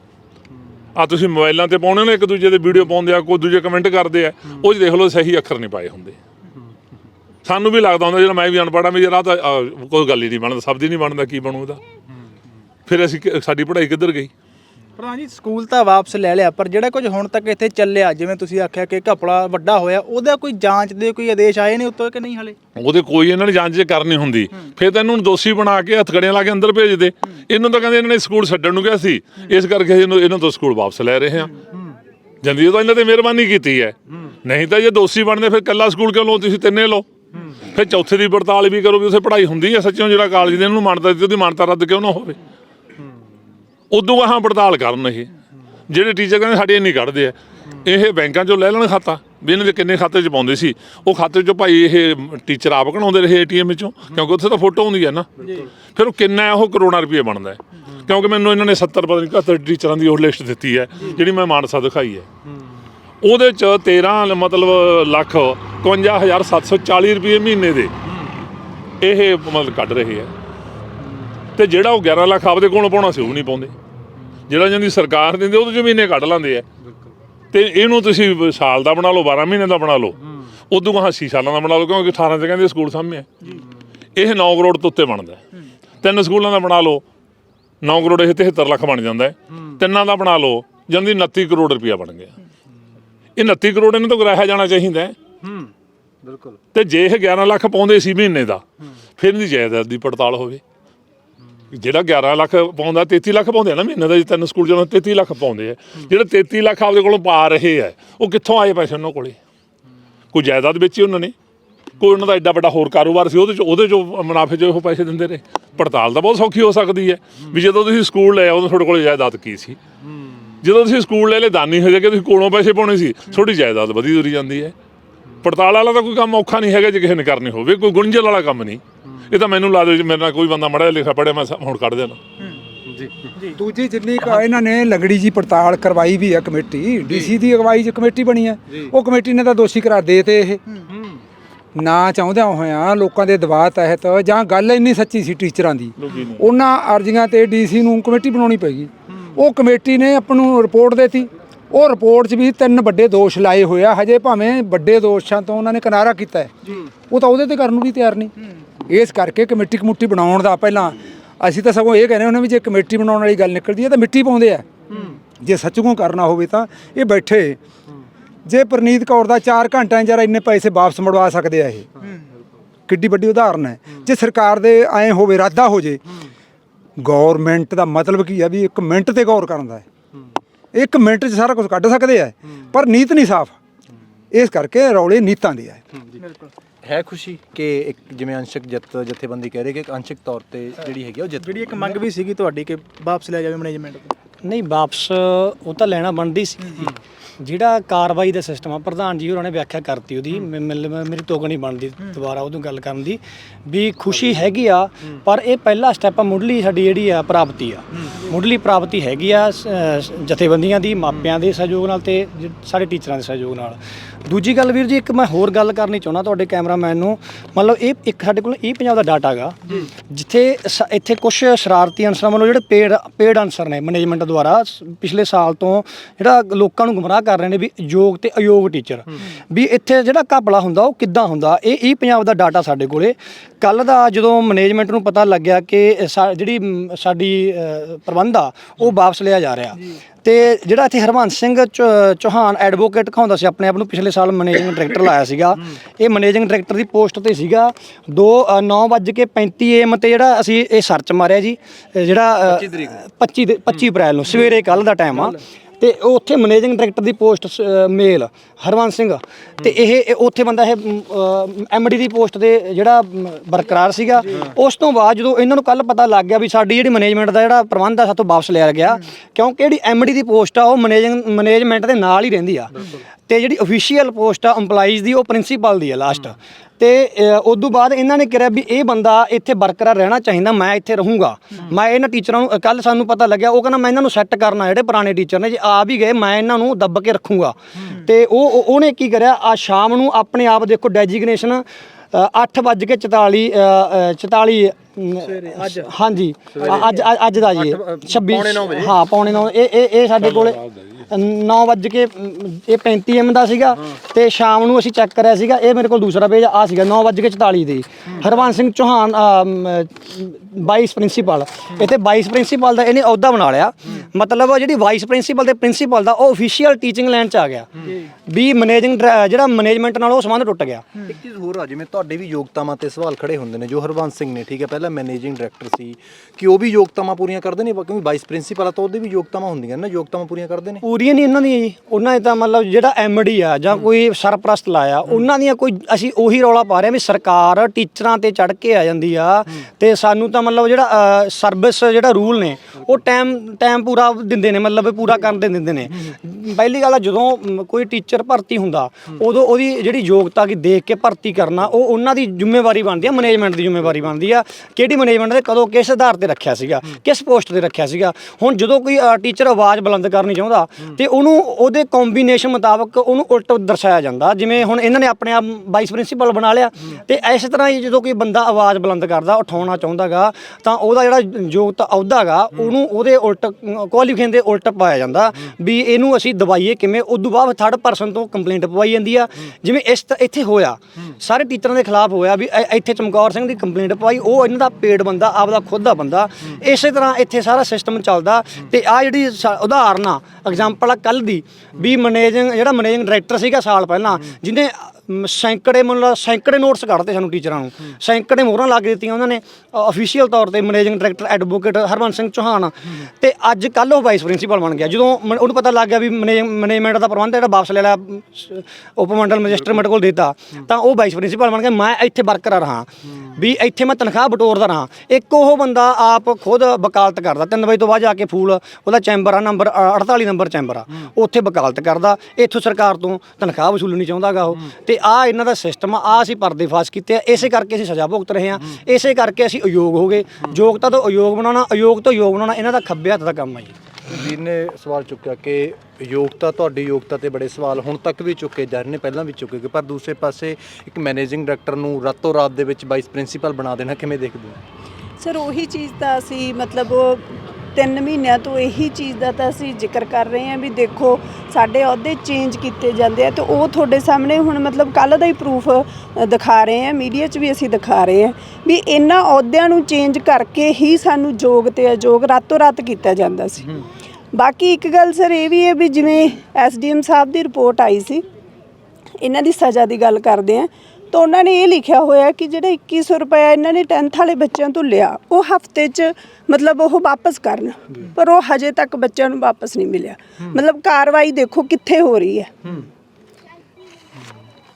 ਆ ਤੁਸੀਂ ਮੋਬਾਈਲਾਂ ਤੇ ਪਾਉਣੇ ਨੇ ਇੱਕ ਦੂਜੇ ਦੇ ਵੀਡੀਓ ਪਾਉਂਦੇ ਆ ਕੋਈ ਦੂਜੇ ਕਮੈਂਟ ਕਰਦੇ ਆ ਉਹ 'ਚ ਦੇਖ ਲਓ ਸਹੀ ਅੱਖਰ ਨਹੀਂ ਪਾਏ ਹੁੰਦੇ। ਸਾਨੂੰ ਵੀ ਲੱਗਦਾ ਹੁੰਦਾ ਜਿਹੜਾ ਮੈਂ ਵੀ ਅਨਪੜ੍ਹ ਯਾਰ ਆਹ ਤਾਂ ਕੋਈ ਗੱਲ ਹੀ ਨਹੀਂ ਬਣਦਾ ਸ਼ਬਦ ਹੀ ਨਹੀਂ ਬਣਦਾ ਕੀ ਬਣੂ ਇਹਦਾ। ਫਿਰ ਅਸੀਂ ਸਾਡੀ ਪੜ੍ਹਾਈ ਕਿੱਧਰ ਗਈ? ਪ੍ਰਧਾਨ ਜੀ ਸਕੂਲ ਤਾਂ ਵਾਪਸ ਲੈ ਲਿਆ ਪਰ ਜਿਹੜਾ ਕੁਝ ਹੁਣ ਤੱਕ ਇੱਥੇ ਚੱਲਿਆ ਜਿਵੇਂ ਤੁਸੀਂ ਆਖਿਆ ਕਿ ਘਪਲਾ ਵੱਡਾ ਹੋਇਆ ਉਹਦਾ ਕੋਈ ਜਾਂਚ ਦੇ ਕੋਈ ਆਦੇਸ਼ ਆਏ ਨੇ ਉੱਤੋਂ ਕਿ ਨਹੀਂ ਹਲੇ? ਉਹਦੇ ਕੋਈ ਇਹਨਾਂ ਨੇ ਜਾਂਚ ਜੇ ਕਰਨੀ ਹੁੰਦੀ। ਫਿਰ ਤਾਂ ਇਹਨੂੰ ਦੋਸ਼ੀ ਬਣਾ ਕੇ ਹੱਥਕੜੀਆਂ ਲਾ ਕੇ ਅੰਦਰ ਭੇਜ ਦੇ। ਇਹਨੂੰ ਤਾਂ ਕਹਿੰਦੇ ਇਹਨਾਂ ਨੇ ਸਕੂਲ ਛੱਡਣ ਨੂੰ ਕਿਹਾ ਸੀ। ਇਸ ਕਰਕੇ ਇਹਨੂੰ ਇਹਨਾਂ ਤੋਂ ਸਕੂਲ ਵਾਪਸ ਲੈ ਰਹੇ ਹਾਂ। ਜੰਦੀ ਤਾਂ ਇਹਨਾਂ ਤੇ ਮਿਹਰਬਾਨੀ ਕੀਤੀ ਹੈ। ਨਹੀਂ ਤਾਂ ਜੇ ਦੋਸ਼ੀ ਬਣਦੇ ਫਿਰ ਕੱਲਾ ਸਕੂਲ ਕਿਉਂ ਲਓ? ਤੁਸੀਂ ਤਿੰਨੇ ਲਓ। ਫਿਰ ਚੌਥੇ ਦੀ ਪੜਤਾਲ ਵੀ ਕਰੋ ਵੀ ਉੱਥੇ ਪੜ੍ਹਾਈ ਹੁੰਦੀ ਹੈ ਸੱਚਿਓ ਜਿਹੜਾ ਕਾਲਜ ਦੇ ਇਹਨੂੰ ਮਾਨਤਾ ਦਿੱਤੀ ਉਹਦੀ ਮਾਨਤਾ ਰੱਦ ਕਿਉਂ ਨਾ ਹੋਵੇ? ਉਦੋਂ ਗਾਹਾਂ ਪੜਤਾਲ ਕਰਨ ਇਹ। ਜਿਹੜੇ ਟੀਚਰ ਕਹਿੰਦੇ ਸਾਡੇ ਨਹੀਂ ਕੱਢਦੇ ਆ। ਇਹ ਬੈਂਕਾਂ ਚੋਂ ਲੈ ਲੈਣ ਖਾਤਾ, ਵੀ ਇਹਨਾਂ ਦੇ ਕਿੰਨੇ ਖਾਤੇ ਚ ਪਾਉਂਦੇ ਸੀ। ਉਹ ਖਾਤੇ ਚੋਂ ਭਾਈ ਇਹ ਟੀਚਰ ਆਪ ਕਢਾਉਂਦੇ ਰਹੇ ਏਟੀਐਮ ਵਿੱਚੋਂ ਕਿਉਂਕਿ ਉੱਥੇ ਤਾਂ ਫੋਟੋ ਹੁੰਦੀ ਹੈ ਨਾ। ਫਿਰ ਉਹ ਕਿੰਨਾ ਉਹ ਕਰੋੜਾਂ ਰੁਪਏ ਬਣਦਾ ਹੈ। ਕਿਉਂਕਿ ਮੈਨੂੰ ਇਹਨਾਂ ਨੇ 70 ਪਤਾ ਨਹੀਂ 71 ਟੀਚਰਾਂ ਦੀ ਉਹ ਲਿਸਟ ਦਿੱਤੀ ਹੈ, ਜਿਹੜੀ ਮੈਂ ਮਾਨਸਾ ਦਿਖਾਈ ਹੈ। ਉਹਦੇ ਚ 13 ਮਤਲਬ ਲੱਖ 51740 ਰੁਪਏ ਮਹੀਨੇ ਦੇ ਇਹ ਮਤਲਬ ਕੱਢ ਰਹੇ ਆ ਤੇ ਜਿਹੜਾ ਉਹ 11 ਲੱਖ ਆਪਦੇ ਕੋਲੋਂ ਪਾਉਣਾ ਸੀ, ਉਹ ਨਹੀਂ ਪਾਉਂਦੇ। ਜਿਹੜਾ ਜਾਂਦੀ ਸਰਕਾਰ ਦਿੰਦੀ ਉਹਦੇ ਚ ਮਹੀਨੇ ਕੱਢ ਲੈਂਦੇ ਆ। ਤੇ ਇਹਨੂੰ ਤੁਸੀਂ ਸਾਲ ਦਾ ਬਣਾ ਲਓ 12 ਮਹੀਨੇ ਦਾ ਬਣਾ ਲਓ। ਉਦੋਂ ਗਾਹਾਂ 6 ਸਾਲਾਂ ਦਾ ਬਣਾ ਲਓ ਕਿਉਂਕਿ 18 ਚ ਕਹਿੰਦੇ ਸਕੂਲ ਸਾਹਮਣੇ ਆ। ਇਹ 9 ਕਰੋੜ ਤੋਂ ਉੱਤੇ ਬਣਦਾ। ਤਿੰਨ ਸਕੂਲਾਂ ਦਾ ਬਣਾ ਲਓ 9 ਕਰੋੜ ਇਹ 73 ਲੱਖ ਬਣ ਜਾਂਦਾ। ਹੈ। ਤਿੰਨਾਂ ਦਾ ਬਣਾ ਲਓ ਜਾਂਦੀ 29 ਕਰੋੜ ਰੁਪਇਆ ਬਣ ਗਿਆ। ਇਹ 29 ਕਰੋੜ ਇਹਨਾਂ ਤੋਂ ਗਰਾਇਆ ਜਾਣਾ ਚਾਹੀਦਾ ਹੈ। ਬਿਲਕੁਲ। ਤੇ ਜੇ ਇਹ 11 ਲੱਖ ਪਾਉਂਦੇ ਸੀ ਮਹੀਨੇ ਦਾ ਫਿਰ ਇਹਦੀ ਜਾਇਦਾਦ ਦੀ ਪੜਤਾਲ ਹੋਵੇ। ਜਿਹੜਾ 11 ਲੱਖ ਪਾਉਂਦਾ 33 ਲੱਖ ਪਾਉਂਦੇ ਆ ਨਾ ਮਹੀਨੇ ਦਾ ਜੇ ਤਿੰਨ ਸਕੂਲ ਚੋਂ 33 ਲੱਖ ਪਾਉਂਦੇ ਆ। ਜਿਹੜਾ 33 ਲੱਖ ਆਪਦੇ ਕੋਲੋਂ ਪਾ ਰਹੇ ਆ, ਉਹ ਕਿੱਥੋਂ ਆਏ ਪੈਸੇ ਉਹਨਾਂ ਕੋਲੇ? ਕੋਈ ਜਾਇਦਾਦ ਵੇਚੀ ਉਹਨਾਂ ਨੇ? ਕੋਈ ਉਹਨਾਂ ਦਾ ਐਡਾ ਵੱਡਾ ਹੋਰ ਕਾਰੋਬਾਰ ਸੀ, ਉਹਦੇ ਚ, ਉਹਦੇ ਚੋਂ ਮੁਨਾਫੇ ਚੋਂ ਉਹ ਪੈਸੇ ਦਿੰਦੇ ਰਹੇ। ਪੜਤਾਲ ਤਾਂ ਬਹੁਤ ਸੌਖੀ ਹੋ ਸਕਦੀ ਹੈ, ਵੀ ਜਦੋਂ ਤੁਸੀਂ ਸਕੂਲ ਲਿਆ ਉਦੋਂ ਤੁਹਾਡੇ ਕੋਲ ਜਾਇਦਾਦ ਕੀ ਸੀ? ਜਦੋਂ ਤੁਸੀਂ ਸਕੂਲ ਲੈ ਲੈ ਦਾਨੀ ਹੋ ਜਾਗੇ ਤੁਸੀਂ ਕੋਲੋਂ ਪੈਸੇ ਪਾਉਣੇ ਸੀ, ਤੁਹਾਡੀ ਜਾਇਦਾਦ ਵਧੀ ਤੁਰੀ ਜਾਂਦੀ ਹੈ। ਪੜਤਾਲ ਵਾਲਾ ਤਾਂ ਕੋਈ ਕੰਮ ਔਖਾ ਨਹੀਂ ਹੈਗਾ, ਜੇ ਕਿਸੇ ਨੇ ਕਰਨੀ ਹੋਵੇ, ਕੋਈ ਗੁੰਝਲ ਵਾਲਾ ਕੰਮ ਨਹੀਂ। ਇਹ ਤਾਂ ਮੈਨੂੰ ਲਾ ਦਿਓ ਜੇ ਮੇਰੇ ਨਾਲ ਕੋਈ ਬੰਦਾ ਮੜਿਆ ਲਿਖਿਆ ਪੜਿਆ ਮੈਂ ਸ- ਹੁਣ ਕੱਢ ਦੇਣਾ। ਦੂਜੀ ਜਿੰਨੀ ਕੁ ਇਹਨਾਂ ਨੇ ਲੰਗੜੀ ਜੀ ਪੜਤਾਲ ਕਰਵਾਈ ਵੀ ਆ ਕਮੇਟੀ ਡੀਸੀ ਦੀ ਅਗਵਾਈ 'ਚ ਕਮੇਟੀ ਬਣੀ ਆ ਉਹ ਕਮੇਟੀ ਨੇ ਤਾਂ ਦੋਸ਼ੀ ਕਰਾਰ ਦੇ ਤੇ ਇਹ। ਨਾ ਚਾਹੁੰਦਿਆਂ ਹੋਇਆਂ ਲੋਕਾਂ ਦੇ ਦਬਾਅ ਤਹਿਤ ਜਾਂ ਗੱਲ ਇੰਨੀ ਸੱਚੀ ਸੀ ਟੀਚਰਾਂ ਦੀ ਉਹਨਾਂ ਅਰਜ਼ੀਆਂ ਤੇ ਡੀਸੀ ਨੂੰ ਕਮੇਟੀ ਬਣਾਉਣੀ ਪੈਗੀ ਉਹ ਕਮੇਟੀ ਨੇ ਆਪਾਂ ਨੂੰ ਰਿਪੋਰਟ ਦੇਤੀ। ਉਹ ਰਿਪੋਰਟ 'ਚ ਵੀ ਤਿੰਨ ਵੱਡੇ ਦੋਸ਼ ਲਾਏ ਹੋਇਆ ਹਜੇ ਭਾਵੇਂ ਵੱਡੇ ਦੋਸ਼ਾਂ ਤੋਂ ਉਹਨਾਂ ਨੇ ਕਿਨਾਰਾ ਕੀਤਾ ਹੈ। ਉਹ ਤਾਂ ਉਹਦੇ ਤੇ ਕਰਨ ਨੂੰ ਵੀ ਤਿਆਰ ਨਹੀਂ। ਇਸ ਕਰਕੇ ਕਮੇਟੀ ਕਮੂਟੀ ਬਣਾਉਣ ਦਾ ਪਹਿਲਾਂ ਅਸੀਂ ਤਾਂ ਸਗੋਂ ਇਹ ਕਹਿੰਦੇ ਹੁੰਦੇ ਵੀ ਜੇ ਕਮੇਟੀ ਬਣਾਉਣ ਵਾਲੀ ਗੱਲ ਨਿਕਲਦੀ ਹੈ ਤਾਂ ਮਿੱਟੀ ਪਾਉਂਦੇ ਆ। ਜੇ ਸੱਚੂਆਂ ਕਰਨਾ ਹੋਵੇ ਤਾਂ ਇਹ ਬੈਠੇ। ਜੇ ਪ੍ਰਨੀਤ ਕੌਰ ਦਾ 4 ਘੰਟਿਆਂ ਜਰਾ ਇੰਨੇ ਪੈਸੇ ਵਾਪਸ ਮੜਵਾ ਸਕਦੇ ਆ ਇਹ। ਕਿੱਡੀ ਵੱਡੀ ਉਦਾਹਰਨ ਹੈ। ਜੇ ਸਰਕਾਰ ਦੇ ਐ ਹੋਵੇ, ਇਰਾਦਾ ਹੋ ਜੇ ਗਵਰਨਮੈਂਟ ਦਾ ਮਤਲਬ ਕੀ ਆ ਵੀ ਇੱਕ ਮਿੰਟ ਤੇ ਗੌਰ ਕਰਨ ਦਾ ਹੈ। ਇੱਕ ਮਿੰਟ 'ਚ ਸਾਰਾ ਕੁਝ ਕੱਢ ਸਕਦੇ ਆ। ਪਰ ਨੀਤ ਨਹੀਂ ਸਾਫ਼। ਇਸ ਕਰਕੇ ਰੌਲੇ ਨੀਤਾਂ ਦੇ ਆ। ਹੈ ਖੁਸ਼ੀ ਕਿ ਇੱਕ ਜਿਵੇਂ ਅੰਸ਼ਕ ਜੱਤ ਜਥੇਬੰਦੀ ਕਹਿ ਰਹੇ ਕਿ ਅੰਸ਼ਕ ਤੌਰ ਤੇ ਜਿਹੜੀ ਹੈਗੀ ਉਹ ਜਿੱਤ ਜਿਹੜੀ ਇੱਕ ਮੰਗ ਵੀ ਸੀਗੀ ਤੁਹਾਡੀ ਕਿ ਵਾਪਸ ਲਿਆ ਜਾਵੇ ਮੈਨੇਜਮੈਂਟ ਤੋਂ ਨਹੀਂ ਵਾਪਸ ਉਹ ਤਾਂ ਲੈਣਾ ਬਣਦੀ ਸੀ। ਜਿਹੜਾ ਕਾਰਵਾਈ ਦਾ ਸਿਸਟਮ ਆ ਪ੍ਰਧਾਨ ਜੀ ਹੋਰਾਂ ਨੇ ਵਿਆਖਿਆ ਕਰਤੀ ਉਹਦੀ ਮੇ- ਮਿਲ- ਮੇਰੀ ਤੋਕ ਨਹੀਂ ਬਣਦੀ ਦੁਬਾਰਾ ਉਹਨੂੰ ਗੱਲ ਕਰਨ ਦੀ ਵੀ ਖੁਸ਼ੀ ਹੈਗੀ ਆ ਪਰ ਇਹ ਪਹਿਲਾ ਸਟੈਪ ਆ ਮੁੱਢਲੀ ਸਾਡੀ ਜਿਹੜੀ ਆ ਪ੍ਰਾਪਤੀ ਆ। ਮੁੱਢਲੀ ਪ੍ਰਾਪਤੀ ਹੈਗੀ ਆ ਸ- ਜਥੇਬੰਦੀਆਂ ਦੀ ਮਾਪਿਆਂ ਦੇ ਸਹਿਯੋਗ ਨਾਲ ਤੇ ਜ- ਸਾਡੇ ਟੀਚਰਾਂ ਦੇ ਸਹਿਯੋਗ ਨਾਲ। ਦੂਜੀ ਗੱਲ ਵੀਰ ਜੀ ਇੱਕ ਮੈਂ ਹੋਰ ਗੱਲ ਕਰਨੀ ਚਾਹੁੰਦਾ ਤੁਹਾਡੇ ਕੈਮਰਾਮੈਨ ਨੂੰ ਮਤਲਬ ਇਹ ਇੱਕ ਸਾਡੇ ਕੋਲ ਇਹ ਪੰਜਾਬ ਦਾ ਡਾਟਾ ਹੈਗਾ ਜਿੱਥੇ ਸ- ਇੱਥੇ ਕੁਝ ਸ਼ਰਾਰਤੀ ਅਨਸਰਾਂ ਵੱਲੋਂ ਜਿਹੜੇ ਪੇਡ ਪੇਡ ਅਨਸਰ ਨੇ ਮੈਨੇਜਮੈਂਟ ਦੁਆਰਾ ਸ- ਪਿਛਲੇ ਸਾਲ ਤੋਂ ਜਿਹੜਾ ਲੋਕਾਂ ਨੂੰ ਗੁੰਮਰਾਹ ਕਰ ਰਹੇ ਨੇ ਵੀ ਯੋਗ ਤੇ ਅਯੋਗ ਟੀਚਰ ਵੀ ਇੱਥੇ ਜਿਹੜਾ ਘਪਲਾ ਹੁੰਦਾ ਉਹ ਕਿੱਦਾਂ ਹੁੰਦਾ? ਇਹ ਇਹ ਪੰਜਾਬ ਦਾ ਡਾਟਾ ਸਾਡੇ ਕੋਲੇ। ਕੱਲ ਦਾ ਜਦੋਂ ਮੈਨੇਜਮੈਂਟ ਨੂੰ ਪਤਾ ਲੱਗਿਆ ਕਿ ਜਿਹੜੀ ਸਾਡੀ ਪ੍ਰਬੰਧ ਆ ਉਹ ਵਾਪਸ ਲਿਆ ਜਾ ਰਿਹਾ। ਤੇ ਜਿਹੜਾ ਇੱਥੇ ਹਰਵੰਸ ਸਿੰਘ ਚੌਹਾਨ ਐਡਵੋਕੇਟ ਖਾਉਂਦਾ ਸੀ ਆਪਣੇ ਆਪ ਨੂੰ ਪਿਛਲੇ ਸਾਲ ਮੈਨੇਜਿੰਗ ਡਾਇਰੈਕਟਰ ਲਾਇਆ ਸੀਗਾ। ਇਹ ਮੈਨੇਜਿੰਗ ਡਾਇਰੈਕਟਰ ਦੀ ਪੋਸਟ ਤੇ ਸੀਗਾ। 2 9:35 ਏਐਮ ਤੇ ਜਿਹੜਾ ਅਸੀਂ ਇਹ ਸਰਚ ਮਾਰਿਆ ਜੀ ਜਿਹੜਾ 25 ਤਰੀਕ 25 ਦੇ 25 ਅਪ੍ਰੈਲ ਨੂੰ ਸਵੇਰੇ ਕੱਲ ਦਾ ਟਾਈਮ ਆ। ਤੇ ਉਹ ਉੱਥੇ ਮੈਨੇਜਿੰਗ ਡਾਇਰੈਕਟਰ ਦੀ ਪੋਸਟ ਮੇਲ ਹਰਵੰਸ ਸਿੰਘ। ਤੇ ਇਹ ਉੱਥੇ ਬੰਦਾ ਇਹ ਐਮਡੀ ਦੀ ਪੋਸਟ ਤੇ ਜਿਹੜਾ ਬਰਕਰਾਰ ਸੀਗਾ। ਉਸ ਤੋਂ ਬਾਅਦ ਜਦੋਂ ਇਹਨਾਂ ਨੂੰ ਕੱਲ ਪਤਾ ਲੱਗ ਗਿਆ ਵੀ ਸਾਡੀ ਜਿਹੜੀ ਮੈਨੇਜਮੈਂਟ ਦਾ ਜਿਹੜਾ ਪ੍ਰਬੰਧ ਆ ਸਾਤੋਂ ਵਾਪਸ ਲਿਆ ਗਿਆ ਕਿਉਂਕਿ ਜਿਹੜੀ ਐਮਡੀ ਦੀ ਪੋਸਟ ਆ ਉਹ ਮੈਨੇਜਿੰਗ ਮੈਨੇਜਮੈਂਟ ਦੇ ਨਾਲ ਹੀ ਰਹਿੰਦੀ ਆ। ਤੇ ਜਿਹੜੀ ਅਫੀਸ਼ੀਅਲ ਪੋਸਟ ਆ EMPLOYEES ਦੀ ਉਹ ਪ੍ਰਿੰਸੀਪਲ ਦੀ ਆ ਲਾਸਟ ਤੇ ਉਸ ਤੋਂ ਬਾਅਦ ਇਹਨਾਂ ਨੇ ਕਿਹਾ ਵੀ ਇਹ ਬੰਦਾ ਇੱਥੇ ਬਰਕਰਾਰ ਰਹਿਣਾ ਚਾਹੀਦਾ ਮੈਂ ਇੱਥੇ ਰਹੂੰਗਾ। ਮੈਂ ਇਹਨਾਂ ਟੀਚਰਾਂ ਨੂੰ ਕੱਲ ਸਾਨੂੰ ਪਤਾ ਲੱਗਿਆ ਉਹ ਕਹਿੰਦਾ ਮੈਂ ਇਹਨਾਂ ਨੂੰ ਸੈੱਟ ਕਰਨਾ ਜਿਹੜੇ ਪੁਰਾਣੇ ਟੀਚਰ ਨੇ ਜੇ ਆ ਵੀ ਗਏ ਮੈਂ ਇਹਨਾਂ ਨੂੰ ਦੱਬ ਕੇ ਰੱਖੂੰਗਾ। ਤੇ ਉਹ ਉਹ- ਉਹਨੇ ਕੀ ਕਰਿਆ ਆ ਸ਼ਾਮ ਨੂੰ ਆਪਣੇ ਆਪ ਦੇਖੋ ਡੈਜਿਗਨੇਸ਼ਨ 8:44 44 ਅੱਜ। ਹਾਂਜੀ। ਅੱਜ ਅੱਜ- ਦਾ ਜੀ। 26 ਹਾਂ ਪੌਣੇ 9 ਇਹ ਇਹ ਇਹ ਸਾਡੇ ਕੋਲੇ 9 ਵੱਜ ਕੇ ਅਮ, ਇਹ 35 ਐਮ ਦਾ ਸੀਗਾ ਤੇ ਸ਼ਾਮ ਨੂੰ ਅਸੀਂ ਚੈੱਕ ਕਰਿਆ ਸੀਗਾ ਇਹ ਮੇਰੇ ਕੋਲ ਦੂਸਰਾ ਪੇਜ ਆ ਸੀਗਾ 9 ਵੱਜ ਕੇ 44 ਦੇ। ਹਰਵੰਸ ਸਿੰਘ ਚੌਹਾਨ ਵਾਈਸ ਪ੍ਰਿੰਸੀਪਲ ਇੱਥੇ ਵਾਈਸ ਪ੍ਰਿੰਸੀਪਲ ਦਾ ਇਹਨੇ ਅਹੁਦਾ ਬਣਾ ਲਿਆ। ਮਤਲਬ ਉਹ ਜਿਹੜੀ ਵਾਈਸ ਪ੍ਰਿੰਸੀਪਲ ਤੇ ਪ੍ਰਿੰਸੀਪਲ ਦਾ ਉਹ ਅਫੀਸ਼ੀਅਲ ਟੀਚਿੰਗ ਲਾਈਨ ਚ ਆ ਗਿਆ। ਵੀ ਮੈਨੇਜਿੰਗ ਜਿਹੜਾ ਮੈਨੇਜਮੈਂਟ ਨਾਲ ਉਹ ਸੰਬੰਧ ਟੁੱਟ ਗਿਆ। ਇੱਕ ਚੀਜ਼ ਹੋਰ ਆ ਜਿਵੇਂ ਤੁਹਾਡੇ ਵੀ ਯੋਗਤਾਵਾਂ ਤੇ ਸਵਾਲ ਖੜੇ ਹੁੰਦੇ ਨੇ ਜੋ ਹਰਵੰਸ ਸਿੰਘ ਨੇ ਠੀਕ ਹੈ ਪਹਿਲਾਂ ਮੈਨੇਜਿੰਗ ਡਾਇਰੈਕਟਰ ਸੀ ਕਿ ਉਹ ਵੀ ਯੋਗਤਾਵਾਂ ਪੂਰੀਆਂ ਕਰਦੇ ਨੇ ਕਿਉਂਕਿ ਵਾਈਸ ਪ੍ਰਿੰਸੀਪਲ ਆ ਤਾਂ ਉਹਦੇ ਵੀ ਯੋਗਤਾਵਾਂ ਹੁੰਦੀਆਂ ਨੇ ਨਾ ਯੋਗਤਾਵਾਂ ਪੂਰੀਆਂ ਕਰਦੇ ਨੇ? ਪੂਰੀਆਂ ਨਹੀਂ ਇਹਨਾਂ ਦੀਆਂ ਜੀ। ਉਹਨਾਂ ਦੀ ਤਾਂ ਮਤਲਬ ਜਿਹੜਾ ਐਮਡੀ ਆ ਜਾਂ ਕੋਈ ਸਰਪ੍ਰਸਤ ਲਾਇਆ ਉਹਨਾਂ ਦੀਆਂ ਕੋਈ ਅਸੀਂ ਉਹੀ ਰੌਲਾ ਪਾ ਰਹੇ ਹਾਂ ਵੀ ਸਰਕਾਰ ਟੀਚਰਾਂ ਤੇ ਚੜ ਕੇ ਆ ਜਾਂਦੀ ਆ ਤੇ ਸਾਨੂੰ ਤਾਂ ਮਤਲਬ ਜਿਹੜਾ ਸਰਵਿਸ ਜਿਹੜਾ ਰੂਲ ਨੇ ਉਹ ਟਾਈਮ ਟਾਈਮ ਪੂਰਾ ਦਿੰਦੇ ਨੇ ਮਤਲਬ ਪੂਰਾ ਕਰਨ ਦੇ ਦਿੰਦੇ ਨੇ। ਪਹਿਲੀ ਗੱਲ ਆ ਜਦੋਂ ਕੋਈ ਟੀਚਰ ਭਰਤੀ ਹੁੰਦਾ ਉਦੋਂ ਉਹਦੀ ਜਿਹੜੀ ਯੋਗਤਾ ਕੀ ਦੇਖ ਕੇ ਭਰਤੀ ਕਰਨਾ ਉਹ ਉਹਨਾਂ ਦੀ ਜ਼ਿੰਮੇਵਾਰੀ ਬਣਦੀ ਆ ਮੈਨੇਜਮੈਂਟ ਦੀ ਜ਼ਿੰਮੇਵਾਰੀ ਬਣਦੀ ਆ। ਕਿਹੜੀ ਮੈਨੇਜਮੈਂਟ ਨੇ? ਕਦੋਂ ਕਿਸ ਆਧਾਰ ਤੇ ਰੱਖਿਆ ਸੀਗਾ ਕਿਸ ਪੋਸਟ ਤੇ ਰੱਖਿਆ ਸੀਗਾ। ਹੁਣ ਜਦੋਂ ਕੋਈ ਟੀਚਰ ਆਵਾਜ਼ ਬੁਲੰਦ ਕਰਨੀ ਚਾਹੁੰਦਾ ਤੇ ਉਹਨੂੰ ਉਹਦੇ ਕੰਬੀਨੇਸ਼ਨ ਮੁਤਾਬਕ ਉਹਨੂੰ ਉਲਟ ਦਰਸਾਇਆ ਜਾਂਦਾ। ਜਿਵੇਂ ਹੁਣ ਇਹਨਾਂ ਨੇ ਆਪਣੇ ਆਪ ਵਾਈਸ ਪ੍ਰਿੰਸੀਪਲ ਬਣਾ ਲਿਆ ਤੇ ਇਸ ਤਰ੍ਹਾਂ ਹੀ ਜਦੋਂ ਕੋਈ ਬੰਦਾ ਆਵਾਜ਼ ਬੁਲੰਦ ਕਰਦਾ, ਉਠਾਉਣਾ ਚਾਹੁੰਦਾਗਾ, ਤਾਂ ਉਹਦਾ ਜਿਹੜਾ ਯੋਗਤਾ ਅਹੁਦਾਗਾ, ਉਹਨੂੰ ਉਹਦੇ ਉਲਟ ਕੁਆਲੀਫਿਕੇਸ਼ਨ ਦੇ ਉਲਟ ਪਾਇਆ ਜਾਂਦਾ ਵੀ ਇਹਨੂੰ ਅਸੀਂ ਦਵਾਈਏ ਕਿਵੇਂ। ਉਦੋਂ ਬਾਅਦ ਥਰਡ ਪਰਸਨ ਤੋਂ ਕੰਪਲੇਂਟ ਪਵਾਈ ਜਾਂਦੀ ਆ। ਜਿਵੇਂ ਇਸ ਤ- ਇੱਥੇ ਹੋਇਆ, ਸਾਰੇ ਟੀਚਰਾਂ ਦੇ ਖਿਲਾਫ ਹੋਇਆ ਵੀ ਇੱਥੇ ਚਮਕੌਰ ਸਿੰਘ ਦੀ ਕੰਪਲੇਂਟ ਪਵਾਈ, ਉਹ ਇਹਨਾਂ ਦਾ ਪੇਡ ਬੰਦਾ, ਆਪਦਾ ਖੁਦ ਦਾ ਬੰਦਾ। ਇਸੇ ਤਰ੍ਹਾਂ ਇੱਥੇ ਸਾਰਾ ਸਿਸਟਮ ਚੱਲਦਾ ਤੇ ਆ ਜਿਹੜੀ ਸਾ- ਉਦਾਹਰਨ ਆ ਐਗਜ਼ਾਮਪਲ ਐਗਜ਼ਾਮਪਲ ਆ ਕੱਲ ਦੀ ਵੀ ਮੈਨੇਜਿੰਗ ਜਿਹੜਾ ਮੈਨੇਜਿੰਗ ਡਾਇਰੈਕਟਰ ਸੀਗਾ ਸਾਲ ਪਹਿਲਾਂ ਜਿਹਨੇ ਸੈਂਕੜੇ ਮੁੱਲ ਸੈਂਕੜੇ ਨੋਟਸ ਕੱਢਦੇ ਸਾਨੂੰ ਟੀਚਰਾਂ ਨੂੰ। ਸੈਂਕੜੇ ਮੋਹਰਾਂ ਲੱਗ ਦਿੱਤੀਆਂ ਉਹਨਾਂ ਨੇ। ਅਫੀਸ਼ੀਅਲ ਤੌਰ ਤੇ managing director advocate Harvansh Singh Chauhan. ਤੇ ਅੱਜ ਕੱਲ ਉਹ ਵਾਈਸ ਪ੍ਰਿੰਸੀਪਲ ਬਣ ਗਿਆ। ਜਦੋਂ ਮ- ਉਹਨੂੰ ਪਤਾ ਲੱਗ ਗਿਆ ਵੀ ਮੈਨੇਜਮੈਂਟ ਦਾ ਪ੍ਰਬੰਧ ਜਿਹੜਾ ਵਾਪਸ ਲੈ ਲਿਆ ਸ- ਉਪ ਮੰਡਲ ਮੈਜਿਸਟਰ ਮੇਰੇ ਕੋਲ ਦਿੱਤਾ ਤਾਂ ਉਹ ਵਾਈਸ ਪ੍ਰਿੰਸੀਪਲ ਬਣ ਗਿਆ। ਮੈਂ ਇੱਥੇ ਵਰਕਰ ਰਹਾ। ਵੀ ਇੱਥੇ ਮੈਂ ਤਨਖਾਹ ਬਟੋਰਦਾ ਰਹਾ। ਇੱਕ ਉਹ ਬੰਦਾ ਆਪ ਖੁਦ ਵਕਾਲਤ ਕਰਦਾ। 3 ਵਜੇ ਤੋਂ ਬਾਅਦ ਜਾ ਕੇ ਫੂਲ ਉਹਦਾ ਚੈਂਬਰ ਆ ਨੰਬਰ 48 ਨੰਬਰ ਚੈਂਬਰ ਆ। ਉੱਥੇ ਵਕਾਲਤ ਕਰਦਾ। ਇੱਥੋਂ ਸਰਕਾਰ ਤੋਂ ਤਨਖਾਹ ਵਸੂਲਣੀ ਚਾਹੁੰਦਾਗਾ ਉਹ। ਤੇ ਆ ਇਹਨਾਂ ਦਾ ਸਿਸਟਮ ਆ ਆਹ ਅਸੀਂ ਪਰਦੇਫਾਸ਼ ਕੀਤੇ ਆ ਇਸੇ ਕਰਕੇ ਅਸੀਂ ਸਜ਼ਾ ਭੁਗਤ ਰਹੇ ਆ ਇਸੇ ਕਰਕੇ ਅਸੀਂ ਅਯੋਗ ਹੋ ਗਏ। ਯੋਗਤਾ ਤੋਂ ਅਯੋਗ ਬਣਾਉਣਾ ਅਯੋਗ ਤੋਂ ਯੋਗ ਬਣਾਉਣਾ ਇਹਨਾਂ ਦਾ ਖੱਬੇ ਹੱਥ ਦਾ ਕੰਮ ਆ ਜੀ। ਵੀਰ ਨੇ ਸਵਾਲ ਚੁੱਕਿਆ ਕਿ ਯੋਗਤਾ ਤੁਹਾਡੀ ਯੋਗਤਾ ਤੇ ਬੜੇ ਸਵਾਲ ਹੁਣ ਤੱਕ ਵੀ ਚੁੱਕੇ ਜਾ ਰਹੇ ਨੇ ਪਹਿਲਾਂ ਵੀ ਚੁੱਕੇ ਗਏ ਪਰ ਦੂਸਰੇ ਪਾਸੇ ਇੱਕ ਮੈਨੇਜਿੰਗ ਡਾਇਰੈਕਟਰ ਨੂੰ ਰਾਤੋਂ ਰਾਤ ਦੇ ਵਿੱਚ ਵਾਈਸ ਪ੍ਰਿੰਸੀਪਲ ਬਣਾ ਦੇਣਾ ਕਿਵੇਂ ਦੇਖਦੇ ਹੋ? ਸਰ ਉਹੀ ਚੀਜ਼ ਤਾਂ ਅਸੀਂ ਮਤਲਬ ਉਹ ਤਿੰਨ ਮਹੀਨਿਆਂ ਤੋਂ ਇਹੀ ਚੀਜ਼ ਦਾ ਤਾਂ ਅਸੀਂ ਜ਼ਿਕਰ ਕਰ ਰਹੇ ਹਾਂ ਵੀ ਦੇਖੋ ਸਾਡੇ ਅਹੁਦੇ ਚੇਂਜ ਕੀਤੇ ਜਾਂਦੇ ਆ ਤੇ ਉਹ ਤੁਹਾਡੇ ਸਾਹਮਣੇ ਹੁਣ ਮਤਲਬ ਕੱਲ ਦਾ ਹੀ ਪ੍ਰੂਫ ਦਿਖਾ ਰਹੇ ਹਾਂ ਮੀਡੀਆ 'ਚ ਵੀ ਅਸੀਂ ਦਿਖਾ ਰਹੇ ਹਾਂ ਵੀ ਇਹਨਾਂ ਅਹੁਦਿਆਂ ਨੂੰ ਚੇਂਜ ਕਰਕੇ ਹੀ ਸਾਨੂੰ ਯੋਗ ਤੇ ਅਯੋਗ ਰਾਤੋਂ ਰਾਤ ਕੀਤਾ ਜਾਂਦਾ ਸੀ। ਬਾਕੀ ਇੱਕ ਗੱਲ ਸਰ ਇਹ ਵੀ ਹੈ ਵੀ ਜਿਵੇਂ ਐਸਡੀਐਮ ਸਾਹਿਬ ਦੀ ਰਿਪੋਰਟ ਆਈ ਸੀ ਇਹਨਾਂ ਦੀ ਸਜ਼ਾ ਦੀ ਗੱਲ ਕਰਦੇ ਆ ਤਾਂ ਉਹਨਾਂ ਨੇ ਇਹ ਲਿਖਿਆ ਹੋਇਆ ਕਿ ਜਿਹੜਾ 2100 ਰੁਪਇਆ ਇਹਨਾਂ ਨੇ 10th ਵਾਲੇ ਬੱਚਿਆਂ ਤੋਂ ਲਿਆ ਉਹ ਹਫ਼ਤੇ 'ਚ ਮਤਲਬ ਉਹ ਵਾਪਸ ਕਰਨ ਪਰ ਉਹ ਹਜੇ ਤੱਕ ਬੱਚਿਆਂ ਨੂੰ ਵਾਪਸ ਨਹੀਂ ਮਿਲਿਆ। ਮਤਲਬ ਕਾਰਵਾਈ ਦੇਖੋ ਕਿੱਥੇ ਹੋ ਰਹੀ ਹੈ।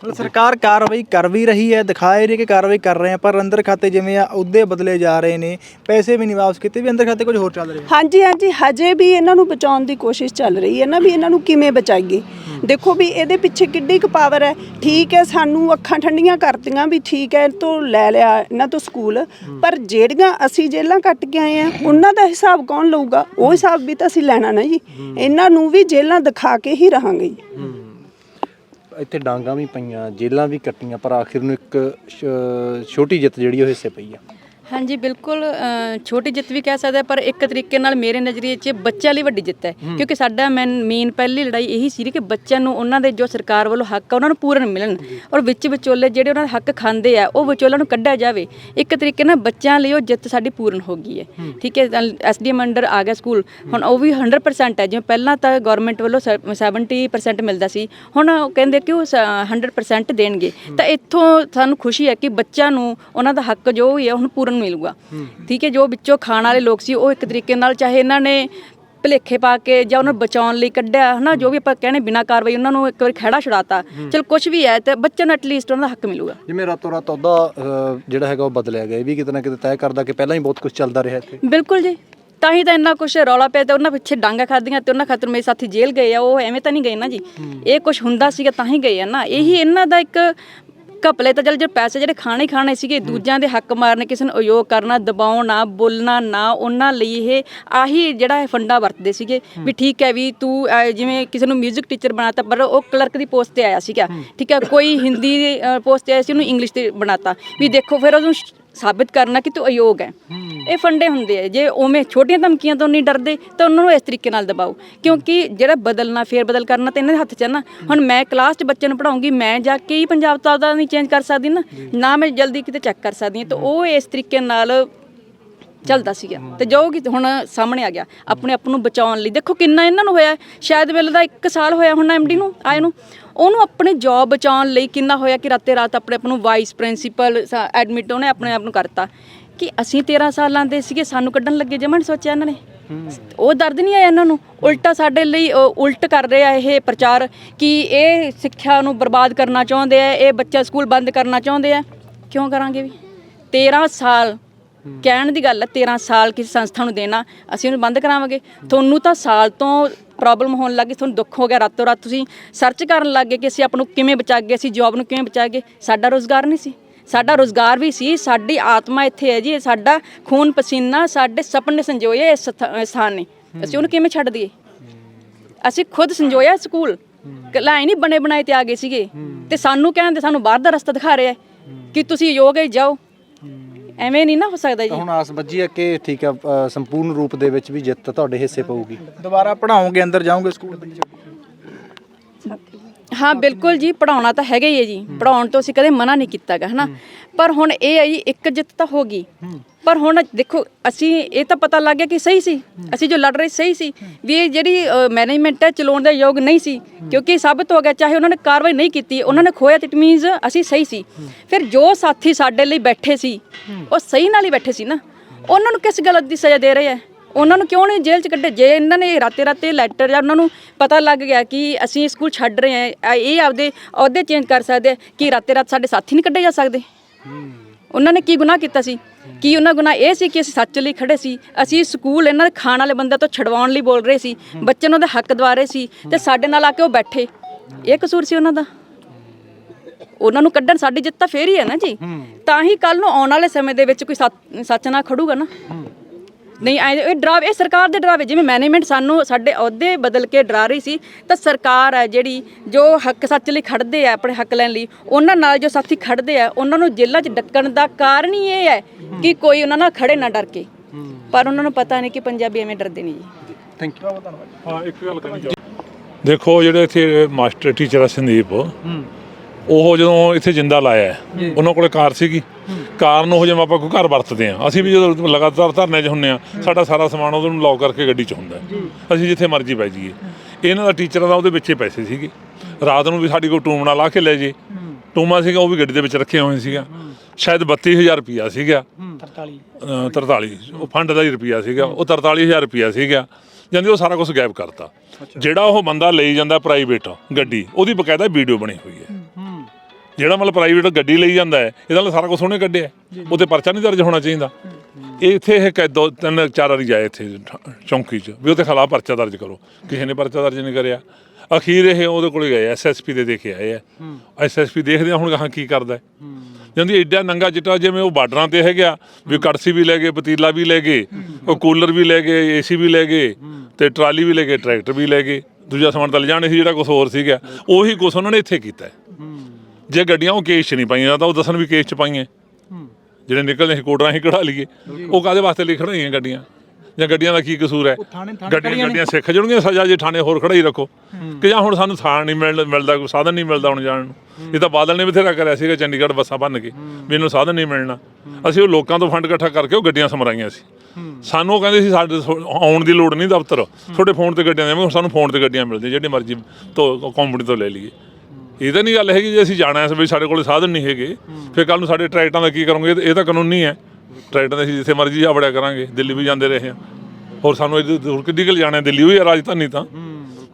ਮਤਲਬ ਸਰਕਾਰ ਕਾਰਵਾਈ ਕਰ ਵੀ ਰਹੀ ਹੈ ਦਿਖਾਏ ਰਹੀ ਕਿ ਕਾਰਵਾਈ ਕਰ ਰਹੇ ਆ ਪਰ ਅੰਦਰ ਖਾਤੇ ਜਿਵੇਂ ਆ ਉਹਦੇ ਬਦਲੇ ਜਾ ਰਹੇ ਨੇ ਪੈਸੇ ਵੀ ਨਹੀਂ ਵਾਪਸ ਕੀਤੇ ਵੀ ਅੰਦਰ ਖਾਤੇ ਕੁਝ ਹੋਰ ਚੱਲ ਰਿਹਾ ਹਾਂਜੀ ਹਾਂਜੀ ਹਜੇ ਵੀ ਇਹਨਾਂ ਨੂੰ ਬਚਾਉਣ ਦੀ ਕੋਸ਼ਿਸ਼ ਚੱਲ ਰਹੀ ਹੈ ਨਾ ਵੀ ਇਹਨਾਂ ਨੂੰ ਕਿਵੇਂ ਬਚਾਈਏ। ਦੇਖੋ ਵੀ ਇਹਦੇ ਪਿੱਛੇ ਕਿੱਡੀ ਕੁ ਪਾਵਰ ਹੈ। ਠੀਕ ਹੈ ਸਾਨੂੰ ਅੱਖਾਂ ਠੰਡੀਆਂ ਕਰਤੀਆਂ ਵੀ ਠੀਕ ਹੈ ਤੋਂ ਲੈ ਲਿਆ ਇਹਨਾਂ ਤੋਂ ਸਕੂਲ। ਪਰ ਜਿਹੜੀਆਂ ਅਸੀਂ ਜੇਲ੍ਹਾਂ ਕੱਟ ਕੇ ਆਏ ਆ ਉਹਨਾਂ ਦਾ ਹਿਸਾਬ ਕੌਣ ਲਊਗਾ? ਉਹ ਹਿਸਾਬ ਵੀ ਤਾਂ ਅਸੀਂ ਲੈਣਾ ਨਾ ਜੀ। ਇਹਨਾਂ ਨੂੰ ਵੀ ਜੇਲ੍ਹਾਂ ਦਿਖਾ ਕੇ ਹੀ ਰਹਾਂਗੇ ਜੀ। ਇੱਥੇ ਡਾਂਗਾ ਵੀ ਪਈਆਂ, ਜੇਲਾਂ ਵੀ ਕੱਟੀਆਂ, ਪਰ ਆਖਿਰ ਨੂੰ ਇੱਕ ਛ ਛੋਟੀ ਜਿੱਤ ਜਿਹੜੀ ਉਹ ਹਿੱਸੇ ਪਈ ਆ। ਹਾਂਜੀ ਬਿਲਕੁਲ ਅ, ਛੋਟੀ ਜਿੱਤ ਵੀ ਕਹਿ ਸਕਦੇ ਪਰ ਇੱਕ ਤਰੀਕੇ ਨਾਲ ਮੇਰੇ ਨਜ਼ਰੀਏ 'ਚ ਬੱਚਿਆਂ ਲਈ ਵੱਡੀ ਜਿੱਤ ਹੈ। ਕਿਉਂਕਿ ਸਾਡਾ ਮੇਨ ਮੇਨ ਪਹਿਲੀ ਲੜਾਈ ਇਹੀ ਸੀ ਕਿ ਬੱਚਿਆਂ ਨੂੰ ਉਹਨਾਂ ਦੇ ਜੋ ਸਰਕਾਰ ਵੱਲੋਂ ਹੱਕ ਆ ਉਹਨਾਂ ਨੂੰ ਪੂਰਨ ਮਿਲਣ ਔਰ ਵਿੱਚ ਵਿਚੋਲੇ ਜਿਹੜੇ ਉਹਨਾਂ ਦੇ ਹੱਕ ਖਾਂਦੇ ਆ ਉਹ ਵਿਚੋਲਿਆਂ ਨੂੰ ਕੱਢਿਆ ਜਾਵੇ। ਇੱਕ ਤਰੀਕੇ ਨਾਲ ਬੱਚਿਆਂ ਲਈ ਉਹ ਜਿੱਤ ਸਾਡੀ ਪੂਰਨ ਹੋ ਗਈ ਹੈ। ਠੀਕ ਹੈ ਐਸਡੀਐਮ ਅੰਡਰ ਆ ਗਿਆ ਸਕੂਲ। ਹੁਣ ਉਹ ਵੀ 100% ਹੈ। ਜਿਵੇਂ ਪਹਿਲਾਂ ਤਾਂ ਗਵਰਨਮੈਂਟ ਵੱਲੋਂ ਸ- 70% ਮਿਲਦਾ ਸੀ ਹੁਣ ਉਹ ਕਹਿੰਦੇ ਕਿ ਉਹ ਸ- 100% ਦੇਣਗੇ। ਤਾਂ ਇੱਥੋਂ ਸਾਨੂੰ ਖੁਸ਼ੀ ਹੈ ਕਿ ਬੱਚਿਆਂ ਨੂੰ ਉਹਨਾਂ ਦਾ ਹੱਕ ਜੋ ਵੀ ਹੈ ਹੁਣ ਪੂਰਨ ਮਿਲੂਗਾ। ਠੀਕ ਹੈ ਜੋ ਵਿੱਚੋਂ ਖਾਣ ਵਾਲੇ ਲੋਕ ਸੀ ਉਹ ਇੱਕ ਤਰੀਕੇ ਨਾਲ ਚਾਹੇ ਇਹਨਾਂ ਨੇ ਭਲੇਖੇ ਪਾ ਕੇ ਜਾਂ ਉਹਨਾਂ ਨੂੰ ਬਚਾਉਣ ਲਈ ਕੱਢਿਆ ਹਨਾ ਜੋ ਵੀ ਆਪਾਂ ਕਹਿੰਦੇ ਬਿਨਾਂ ਕਾਰਵਾਈ ਉਹਨਾਂ ਨੂੰ ਇੱਕ ਵਾਰ ਖਹਿੜਾ ਛੁਡਾਤਾ। ਚਲ ਕੁਝ ਵੀ ਹੈ ਤੇ ਬੱਚਿਆਂ ਨੂੰ ਐਟਲੀਸਟ ਉਹਨਾਂ ਦਾ ਹੱਕ ਮਿਲੂਗਾ। ਜਿਵੇਂ ਰਾਤੋਂ ਰਾਤ ਉਹਦਾ ਜਿਹੜਾ ਹੈਗਾ ਉਹ ਬਦਲਿਆ ਗਿਆ ਇਹ ਵੀ ਕਿਤੇ ਨਾ ਕਿਤੇ ਤੈਅ ਕਰਦਾ ਕਿ ਪਹਿਲਾਂ ਹੀ ਬਹੁਤ ਕੁਝ ਚੱਲਦਾ ਰਿਹਾ ਇੱਥੇ। ਬਿਲਕੁਲ ਜੀ। ਤਾਂ ਹੀ ਤਾਂ ਇੰਨਾ ਕੁਝ ਰੌਲਾ ਪਿਆ ਤੇ ਉਹਨਾਂ ਪਿੱਛੇ ਡਾਂਗਾ ਖਾਦੀਆਂ ਤੇ ਉਹਨਾਂ ਖਾਤਰ ਮੇਰੇ ਸਾਥੀ ਜੇਲ੍ਹ ਗਏ ਆ ਉਹ ਐਵੇਂ ਤਾਂ ਨਹੀਂ ਗਏ ਨਾ ਜੀ। ਇਹ ਕੁਝ ਹੁੰਦਾ ਸੀਗਾ ਤਾਂ ਹੀ ਗਏ ਆ ਨਾ। ਇਹੀ ਇਹਨਾਂ ਦਾ ਇੱਕ ਘਪਲੇ ਤਾਂ ਚਲ ਜੇ ਪੈਸੇ ਜਿਹੜੇ ਖਾਣੇ ਖਾਣੇ ਸੀਗੇ ਦੂਜਿਆਂ ਦੇ ਹੱਕ ਮਾਰਨੇ ਕਿਸੇ ਨੂੰ ਅਯੋਗ ਕਰਨਾ ਦਬਾਉਣਾ ਬੋਲਣਾ ਨਾ ਉਹਨਾਂ ਲਈ ਇਹ ਆਹੀ ਜਿਹੜਾ ਫੰਡਾ ਵਰਤਦੇ ਸੀਗੇ ਵੀ ਠੀਕ ਹੈ ਵੀ ਤੂੰ ਅਹ, ਜਿਵੇਂ ਕਿਸੇ ਨੂੰ 뮤직 ਟੀਚਰ ਬਣਾਤਾ ਪਰ ਉਹ ਕਲਰਕ ਦੀ ਪੋਸਟ ਤੇ ਆਇਆ ਸੀਗਾ। ਠੀਕ ਹੈ ਕੋਈ ਹਿੰਦੀ ਦੀ ਪੋਸਟ ਤੇ ਆਇਆ ਸੀ ਉਹਨੂੰ ਇੰਗਲਿਸ਼ ਤੇ ਬਣਾਤਾ। ਵੀ ਦੇਖੋ ਫਿਰ ਉਹਨੂੰ ਸ਼- ਸਾਬਿਤ ਕਰਨਾ ਕਿ ਤੂੰ ਅਯੋਗ ਹੈ। ਇਹ ਫੰਡੇ ਹੁੰਦੇ ਆ। ਜੇ ਉਵੇਂ ਛੋਟੀਆਂ ਧਮਕੀਆਂ ਤੋਂ ਨਹੀਂ ਡਰਦੇ ਤਾਂ ਉਹਨਾਂ ਨੂੰ ਇਸ ਤਰੀਕੇ ਨਾਲ ਦਬਾਓ। ਕਿਉਂਕਿ ਜਿਹੜਾ ਬਦਲਣਾ ਫੇਰ ਬਦਲ ਕਰਨਾ ਤਾਂ ਇਹਨਾਂ ਦੇ ਹੱਥ 'ਚ ਹੈ ਨਾ। ਹੁਣ ਮੈਂ ਕਲਾਸ 'ਚ ਬੱਚੇ ਨੂੰ ਪੜਾਉਂਗੀ ਮੈਂ ਜਾ ਕੇ ਹੀ ਪੰਜਾਬ ਤੋਂ ਆਪਦਾ ਨਹੀਂ ਚੇਂਜ ਕਰ ਸਕਦੀ ਨਾ। ਨਾ ਮੈਂ ਜਲਦੀ ਕਿਤੇ ਚੈੱਕ ਕਰ ਸਕਦੀ ਹਾਂ। ਤਾਂ ਉਹ ਇਸ ਤਰੀਕੇ ਨਾਲ ਚੱਲਦਾ ਸੀਗਾ। ਤੇ ਜੋ ਕਿ ਹੁਣ ਸਾਹਮਣੇ ਆ ਗਿਆ। ਆਪਣੇ ਆਪ ਨੂੰ ਬਚਾਉਣ ਲਈ। ਦੇਖੋ ਕਿੰਨਾ ਇਹਨਾਂ ਨੂੰ ਹੋਇਆ। ਸ਼ਾਇਦ ਵੇਲੇ ਦਾ 1 ਸਾਲ ਹੋਇਆ ਹੁਣ ਐਮਡੀ ਨੂੰ ਆਏ ਨੂੰ। ਉਹਨੂੰ ਆਪਣੇ ਜੌਬ ਬਚਾਉਣ ਲਈ ਕਿੰਨਾ ਹੋਇਆ ਕਿ ਰਾਤੇ ਰਾਤ ਆਪਣੇ ਆਪ ਨੂੰ ਵਾਈਸ ਪ੍ਰਿੰਸੀਪਲ ਐਡਮਿਟ ਉਹਨੇ ਆਪਣੇ ਆਪ ਨੂੰ ਕਰਤਾ ਕਿ ਅਸੀਂ 13 ਸਾਲਾਂ ਦੇ ਸੀਗੇ ਸਾਨੂੰ ਕੱਢਣ ਲੱਗੇ ਜਮਨ ਸੋਚਿਆ ਇਹਨਾਂ ਨੇ। ਉਹ ਦਰਦ ਨਹੀਂ ਆਇਆ ਇਹਨਾਂ ਨੂੰ। ਉਲਟਾ ਸਾਡੇ ਲਈ ਉਲਟ ਕਰ ਰਹੇ ਇਹ ਪ੍ਰਚਾਰ ਕਿ ਇਹ ਸਿੱਖਿਆ ਨੂੰ ਬਰਬਾਦ ਕਰਨਾ ਚਾਹੁੰਦੇ ਆ ਇਹ ਬੱਚਾ ਸਕੂਲ ਬੰਦ ਕਰਨਾ ਚਾਹੁੰਦੇ ਆ। ਕਿਉਂ ਕਰਾਂਗੇ ਵੀ? 13 ਸਾਲ ਕਹਿਣ ਦੀ ਗੱਲ ਹੈ 13 ਸਾਲ ਕਿਸੇ ਸੰਸਥਾ ਨੂੰ ਦੇਣਾ ਅਸੀਂ ਉਹਨੂੰ ਬੰਦ ਕਰਾਵਾਂਗੇ। ਤੁਹਾਨੂੰ ਤਾਂ ਸਾਲ ਤੋਂ ਪ੍ਰੋਬਲਮ ਹੋਣ ਲੱਗੀ ਤੁਹਾਨੂੰ ਦੁੱਖ ਹੋ ਗਿਆ ਰਾਤੋਂ ਰਾਤ ਤੁਸੀਂ ਸਰਚ ਕਰਨ ਲੱਗੇ ਕਿ ਅਸੀਂ ਆਪ ਨੂੰ ਕਿਵੇਂ ਬਚਾਗੇ ਅਸੀਂ ਜੌਬ ਨੂੰ ਕਿਵੇਂ ਬਚਾਗੇ ਸਾਡਾ ਰੋਜ਼ਗਾਰ ਨਹੀਂ ਸੀ। ਸਾਡਾ ਰੋਜ਼ਗਾਰ ਵੀ ਸੀ ਸਾਡੀ ਆਤਮਾ ਇੱਥੇ ਹੈ ਜੀ ਇਹ ਸਾਡਾ ਖੂਨ ਪਸੀਨਾ ਸਾਡੇ ਸੁਪਨੇ ਸੰਜੋਏ ਇਸ ਸਥਾ- ਸਥਾਨ ਨੇ। ਅਸੀਂ ਉਹਨੂੰ ਕਿਵੇਂ ਛੱਡ ਦਈਏ? ਅਸੀਂ ਖੁਦ ਸੰਜੋਇਆ ਸਕੂਲ। ਕਲਾਈ ਨਹੀਂ ਬਣੇ ਬਣਾਏ ਤੇ ਆ ਗਏ ਸੀਗੇ। ਤੇ ਸਾਨੂੰ ਕਹਿੰਦੇ ਸਾਨੂੰ ਬਾਹਰ ਦਾ ਰਸਤਾ ਦਿਖਾ ਰਿਹਾ ਹੈ ਕਿ ਤੁਸੀਂ ਯੋਗ ਹੈ ਜਾਓ। ਐਵੇਂ ਨਹੀਂ ਨਾ ਹੋ ਸਕਦਾ ਜੀ। ਹੁਣ ਆਸ ਬੱਜੀ ਹੈ ਕਿ ਠੀਕ ਹੈ ਅ, ਸੰਪੂਰਨ ਰੂਪ ਦੇ ਵਿੱਚ ਵੀ ਜਿੱਤ ਤੁਹਾਡੇ ਹਿੱਸੇ ਪਊਗੀ। ਦੁਬਾਰਾ ਪੜਾਓਗੇ ਅੰਦਰ ਜਾਓਗੇ ਸਕੂਲ ਦੇ ਵਿੱਚ? ਹਾਂ ਬਿਲਕੁਲ ਜੀ ਪੜਾਉਣਾ ਤਾਂ ਹੈਗਾ ਹੀ ਹੈ ਜੀ। ਪੜਾਉਣ ਤੋਂ ਅਸੀਂ ਕਦੇ ਮਨਾ ਨਹੀਂ ਕੀਤਾਗਾ ਹਨਾ? ਪਰ ਹੁਣ ਇਹ ਹੈ ਜੀ ਇੱਕ ਜਿੱਤ ਤਾਂ ਹੋ ਗਈ। ਪਰ ਹੁਣ ਦੇਖੋ ਅਸੀਂ ਇਹ ਤਾਂ ਪਤਾ ਲੱਗ ਗਿਆ ਕਿ ਸਹੀ ਸੀ। ਅਸੀਂ ਜੋ ਲੜ ਰਹੇ ਸਹੀ ਸੀ। ਵੀ ਇਹ ਜਿਹੜੀ ਮੈਨੇਜਮੈਂਟ ਹੈ ਚਲਾਉਣ ਦੇ ਯੋਗ ਨਹੀਂ ਸੀ। ਕਿਉਂਕਿ ਸਾਬਤ ਹੋ ਗਿਆ ਚਾਹੇ ਉਹਨਾਂ ਨੇ ਕਾਰਵਾਈ ਨਹੀਂ ਕੀਤੀ ਉਹਨਾਂ ਨੇ ਖੋਇਆ ਇਟ ਮੀਨਸ ਅਸੀਂ ਸਹੀ ਸੀ। ਫਿਰ ਜੋ ਸਾਥੀ ਸਾਡੇ ਲਈ ਬੈਠੇ ਸੀ ਉਹ ਸਹੀ ਨਾਲ ਹੀ ਬੈਠੇ ਸੀ ਨਾ। ਉਹਨਾਂ ਨੂੰ ਕਿਸ ਗਲਤ ਦੀ ਸਜ਼ਾ ਦੇ ਰਹੇ ਆ ਉਹਨਾਂ ਨੂੰ ਕਿਉਂ ਨਹੀਂ ਜੇਲ੍ਹ 'ਚ ਕੱਢੇ? ਜੇ ਇਹਨਾਂ ਨੇ ਰਾਤੇ ਰਾਤੇ ਲੈਟਰ ਜਾਂ ਉਹਨਾਂ ਨੂੰ ਪਤਾ ਲੱਗ ਗਿਆ ਕਿ ਅਸੀਂ ਸਕੂਲ ਛੱਡ ਰਹੇ ਹਾਂ ਆ- ਇਹ ਆਪਦੇ ਅਹੁਦੇ ਚੇਂਜ ਕਰ ਸਕਦੇ ਆ ਕਿ ਰਾਤੇ ਰਾਤ ਸਾਡੇ ਸਾਥੀ ਨਹੀਂ ਕੱਢੇ ਜਾ ਸਕਦੇ? ਉਹਨਾਂ ਨੇ ਕੀ ਗੁਨਾਹ ਕੀਤਾ ਸੀ? ਕੀ ਉਹਨਾਂ ਗੁਨਾਹ ਇਹ ਸੀ ਕਿ ਅਸੀਂ ਸੱਚ ਲਈ ਖੜੇ ਸੀ? ਅਸੀਂ ਸਕੂਲ ਇਹਨਾਂ ਦੇ ਖਾਣ ਵਾਲੇ ਬੰਦੇ ਤੋਂ ਛਡਵਾਉਣ ਲਈ ਬੋਲ ਰਹੇ ਸੀ। ਬੱਚੇ ਨੂੰ ਉਹਦੇ ਹੱਕ ਦਵਾ ਰਹੇ ਸੀ ਤੇ ਸਾਡੇ ਨਾਲ ਆ ਕੇ ਉਹ ਬੈਠੇ। ਇਹ ਕਸੂਰ ਸੀ ਉਹਨਾਂ ਦਾ। ਉਹਨਾਂ ਨੂੰ ਕੱਢਣ ਸਾਡੀ ਜਿੱਤ ਤਾਂ ਫੇਰ ਹੀ ਹੈ ਨਾ ਜੀ। ਤਾਂ ਹੀ ਕੱਲ ਨੂੰ ਆਉਣ ਵਾਲੇ ਸਮੇਂ ਦੇ ਵਿੱਚ ਕੋਈ ਸੱਚ- ਸੱਚ ਨਾਲ ਖੜੂਗਾ ਨਾ। ਨਹੀਂ ਐ ਇਹ ਡਰਾਵੇ ਇਹ ਸਰਕਾਰ ਦੇ ਡਰਾਵੇ ਜਿਵੇਂ ਮੈਨੇਜਮੈਂਟ ਸਾਨੂੰ ਸਾਡੇ ਅਹੁਦੇ ਬਦਲ ਕੇ ਡਰਾ ਰਹੀ ਸੀ ਤਾਂ ਸਰਕਾਰ ਹੈ ਜਿਹੜੀ ਜੋ ਹੱਕ ਸੱਚ ਲਈ ਖੜਦੇ ਆ ਆਪਣੇ ਹੱਕ ਲੈਣ ਲਈ ਉਹਨਾਂ ਨਾਲ ਜੋ ਸਾਥੀ ਖੜਦੇ ਆ ਉਹਨਾਂ ਨੂੰ ਜੇਲ੍ਹਾਂ 'ਚ ਡੱਕਣ ਦਾ ਕਾਰਨ ਹੀ ਇਹ ਹੈ ਕਿ ਕੋਈ ਉਹਨਾਂ ਨਾਲ ਖੜੇ ਨਾ ਡਰ ਕੇ। ਪਰ ਉਹਨਾਂ ਨੂੰ ਪਤਾ ਨਹੀਂ ਕਿ ਪੰਜਾਬੀ ਐਵੇਂ ਡਰਦੇ ਨਹੀਂ ਜੀ। ਥੈਂਕ ਯੂ ਹਾਂ ਇੱਕ ਗੱਲ ਕਰਨੀ ਚਾਹੁੰਦਾ ਦੇਖੋ ਜਿਹੜੇ ਇੱਥੇ ਮਾਸਟਰ ਟੀਚਰ ਆ ਸੰਦੀਪ ਉਹ ਜਦੋਂ ਇੱਥੇ ਜਿੰਦਾ ਲਾਇਆ ਹੈ, ਉਹਨਾਂ ਕੋਲੇ ਕਾਰ ਸੀਗੀ। ਕਾਰ ਨੂੰ ਉਹ ਜਿਵੇਂ ਆਪਾਂ ਕੋਈ ਘਰ ਵਰਤਦੇ ਆ ਅਸੀਂ ਵੀ ਜਦੋਂ ਲਗਾਤਾਰ ਧਰਨੇ 'ਚ ਹੁੰਨੇ ਆ ਸਾਡਾ ਸਾਰਾ ਸਮਾਨ ਉਹਦੇ ਨੂੰ ਲੌਕ ਕਰਕੇ ਗੱਡੀ 'ਚ ਹੁੰਦਾ। ਅਸੀਂ ਜਿੱਥੇ ਮਰਜ਼ੀ ਬੈ ਜਾਈਏ। ਇਹਨਾਂ ਦਾ ਟੀਚਰਾਂ ਦਾ ਉਹਦੇ ਵਿੱਚੇ ਪੈਸੇ ਸੀਗੇ। ਰਾਤ ਨੂੰ ਵੀ ਸਾਡੀ ਕੋਈ ਟੂਮਣਾ ਲਾ ਕੇ ਲੈ ਜੇ। ਟੂਮਾ ਸੀਗਾ ਉਹ ਵੀ ਗੱਡੀ ਦੇ ਵਿੱਚ ਰੱਖਿਆ ਹੋਇਆ ਸੀਗਾ। ਸ਼ਾਇਦ 32000 ਰੁਪਿਆ ਸੀਗਾ। 43 ਅ, 43 ਉਹ ਫੰਡ ਦਾ ਹੀ ਰੁਪਿਆ ਸੀਗਾ। ਉਹ 43000 ਰੁਪਿਆ ਸੀਗਾ। ਜਾਂਦੀ ਉਹ ਸਾਰਾ ਕੁਝ ਗਾਇਬ ਕਰਤਾ। ਜਿਹੜਾ ਉਹ ਬੰਦਾ ਲਈ ਜਾਂਦਾ ਪ੍ਰਾਈਵੇਟ ਗੱਡੀ ਉਹਦੀ ਬਕਾਇਦਾ ਵੀਡੀਓ ਬਣੀ ਹੋਈ ਹੈ। ਜਿਹੜਾ ਮਤਲਬ ਪ੍ਰਾਈਵੇਟ ਗੱਡੀ ਲਈ ਜਾਂਦਾ ਹੈ ਇਹਦਾ ਮਤਲਬ ਸਾਰਾ ਕੁਝ ਉਹਨੇ ਕੱਢਿਆ ਉਹਤੇ ਪਰਚਾ ਨਹੀਂ ਦਰਜ ਹੋਣਾ ਚਾਹੀਦਾ। ਇਹ ਇੱਥੇ ਇਹ ਕਹਿ ਦੋ ਤਿੰਨ ਚਾਰ ਵਾਰੀ ਜਾਏ ਇੱਥੇ ਚੌਂਕੀ 'ਚ ਵੀ ਉਹਦੇ ਖਿਲਾਫ ਪਰਚਾ ਦਰਜ ਕਰੋ। ਕਿਸੇ ਨੇ ਪਰਚਾ ਦਰਜ ਨਹੀਂ ਕਰਿਆ। ਅਖੀਰ ਇਹ ਉਹਦੇ ਕੋਲੇ ਗਏ ਐਸਐਸਪੀ ਦੇ ਦੇਖੇ ਆਏ ਆ ਐਸਐਸਪੀ ਦੇਖਦੇ ਹੁਣ ਗਾਹਾਂ ਕੀ ਕਰਦਾ। ਜਾਂਦੀ ਐਡਾ ਨੰਗਾ ਚਿੱਟਾ ਜਿਵੇਂ ਉਹ ਬਾਰਡਰਾਂ ਤੇ ਹੈਗਾ ਵੀ ਕੜਸੀ ਵੀ ਲੈ ਗਏ ਪਤੀਲਾ ਵੀ ਲੈ ਗਏ ਉਹ ਕੂਲਰ ਵੀ ਲੈ ਗਏ ਏਸੀ ਵੀ ਲੈ ਗਏ ਤੇ ਟਰਾਲੀ ਵੀ ਲੈ ਗਏ ਟਰੈਕਟਰ ਵੀ ਲੈ ਗਏ। ਦੂਜਾ ਸਮਾਨ ਤਾਂ ਲਿਜਾਣੇ ਸੀ ਜਿਹੜਾ ਕੁਝ ਹੋਰ ਸੀਗਾ। ਉਹੀ ਕੁਝ ਉਹਨਾਂ ਨੇ ਇੱਥੇ ਕੀਤਾ। ਜੇ ਗੱਡੀਆਂ ਉਹ ਕੇਸ 'ਚ ਨਹੀਂ ਪਾਈਆਂ ਤਾਂ ਉਹ ਦੱਸਣ ਵੀ ਕੇਸ 'ਚ ਪਾਈਆਂ। ਜਿਹੜੇ ਨਿਕਲਦੇ ਸੀ ਕੋਟਰਾਂ ਹੀ ਕਢਾ ਲਈਏ। ਉਹ ਕਾਦੇ ਵਾਸਤੇ ਲਈ ਖੜਾਈਆਂ ਗੱਡੀਆਂ? ਜਾਂ ਗੱਡੀਆਂ ਦਾ ਕੀ ਕਸੂਰ ਹੈ? ਗੱਡੀਆਂ ਗੱਡੀਆਂ ਸਿੱਖ ਜਾਣਗੀਆਂ ਸਜ਼ਾ ਜੇ ਥਾਣੇ ਹੋਰ ਖੜਾ ਹੀ। ਰੱਖੋ ਕਿ ਜਾਂ ਹੁਣ ਸਾਨੂੰ ਥਾਣ ਨਹੀਂ ਮਿਲ- ਮਿਲਦਾ ਕੋਈ ਸਾਧਨ ਨਹੀਂ ਮਿਲਦਾ ਹੁਣ ਜਾਣ ਨੂੰ। ਇਹ ਤਾਂ ਬਾਦਲ ਨੇ ਬਥੇਰਾ ਕਰਿਆ ਸੀਗਾ ਚੰਡੀਗੜ੍ਹ ਬੱਸਾਂ ਭੰਨ ਕੇ ਵੀ ਇਹਨੂੰ ਸਾਧਨ ਨਹੀਂ ਮਿਲਣਾ। ਅਸੀਂ ਉਹ ਲੋਕਾਂ ਤੋਂ ਫੰਡ ਇਕੱਠਾ ਕਰਕੇ ਉਹ ਗੱਡੀਆਂ ਸਮਰਾਈਆਂ ਸੀ। ਸਾਨੂੰ ਉਹ ਕਹਿੰਦੇ ਸੀ ਸਾਡੇ ਆਉਣ ਦੀ ਲੋੜ ਨਹੀਂ ਦਫ਼ਤਰ। ਤੁਹਾਡੇ ਫੋਨ ਤੇ ਗੱਡੀਆਂ ਦੇਵਾਂਗੇ ਸਾਨੂੰ ਫੋਨ ਤੇ ਗੱਡੀਆਂ ਮਿਲਦੀਆਂ ਜਿਹੜੇ ਮਰਜ਼ੀ ਤੋਂ ਕੰਪਨੀ ਤੋਂ ਲੈ ਲਈਏ। ਇਹ ਤਾਂ ਨਹੀਂ ਗੱਲ ਹੈਗੀ ਜੇ ਅਸੀਂ ਜਾਣਾ ਹੈ ਵੀ ਸਾਡੇ ਕੋਲ ਸਾਧਨ ਨਹੀਂ ਹੈਗੇ। ਫਿਰ ਕੱਲ ਨੂੰ ਸਾਡੇ ਟਰੈਕਟਰਾਂ ਦਾ ਕੀ ਕਰੋਗੇ? ਇਹ ਤਾਂ- ਇਹ ਕਾਨੂੰਨੀ ਹੈ। ਟਰੈਕਟਰਾਂ ਦੇ ਅਸੀਂ ਜਿੱਥੇ ਮਰਜ਼ੀ ਜਾ ਵੜਿਆ ਕਰਾਂਗੇ। ਦਿੱਲੀ ਵੀ ਜਾਂਦੇ ਰਹੇ ਹਾਂ। ਹੋਰ ਸਾਨੂੰ ਇਹਦੇ ਦੂਰ ਕਿੱਡੀ ਕੁ ਜਾਣਾ ਦਿੱਲੀ ਹੋਈ ਹੈ ਰਾਜਧਾਨੀ ਤਾਂ।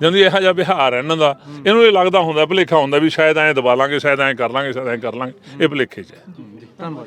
ਜਾਂਦੀ ਇਹੋ ਜਿਹਾ ਬਿਹਾਰ ਹੈ ਇਹਨਾਂ ਦਾ। ਇਹਨੂੰ ਇਹ ਲੱਗਦਾ ਹੁੰਦਾ ਭੁਲੇਖਾ ਹੁੰਦਾ ਵੀ ਸ਼ਾਇਦ ਐਂ ਦਬਾ ਲਾਂਗੇ ਸ਼ਾਇਦ ਐਂ ਕਰ ਲਾਂਗੇ ਸ਼ਾਇਦ ਐਂ ਕਰ ਲਾਂਗੇ। ਇਹ ਭੁਲੇਖੇ 'ਚ ਹੈ। ਧੰਨਵਾਦ।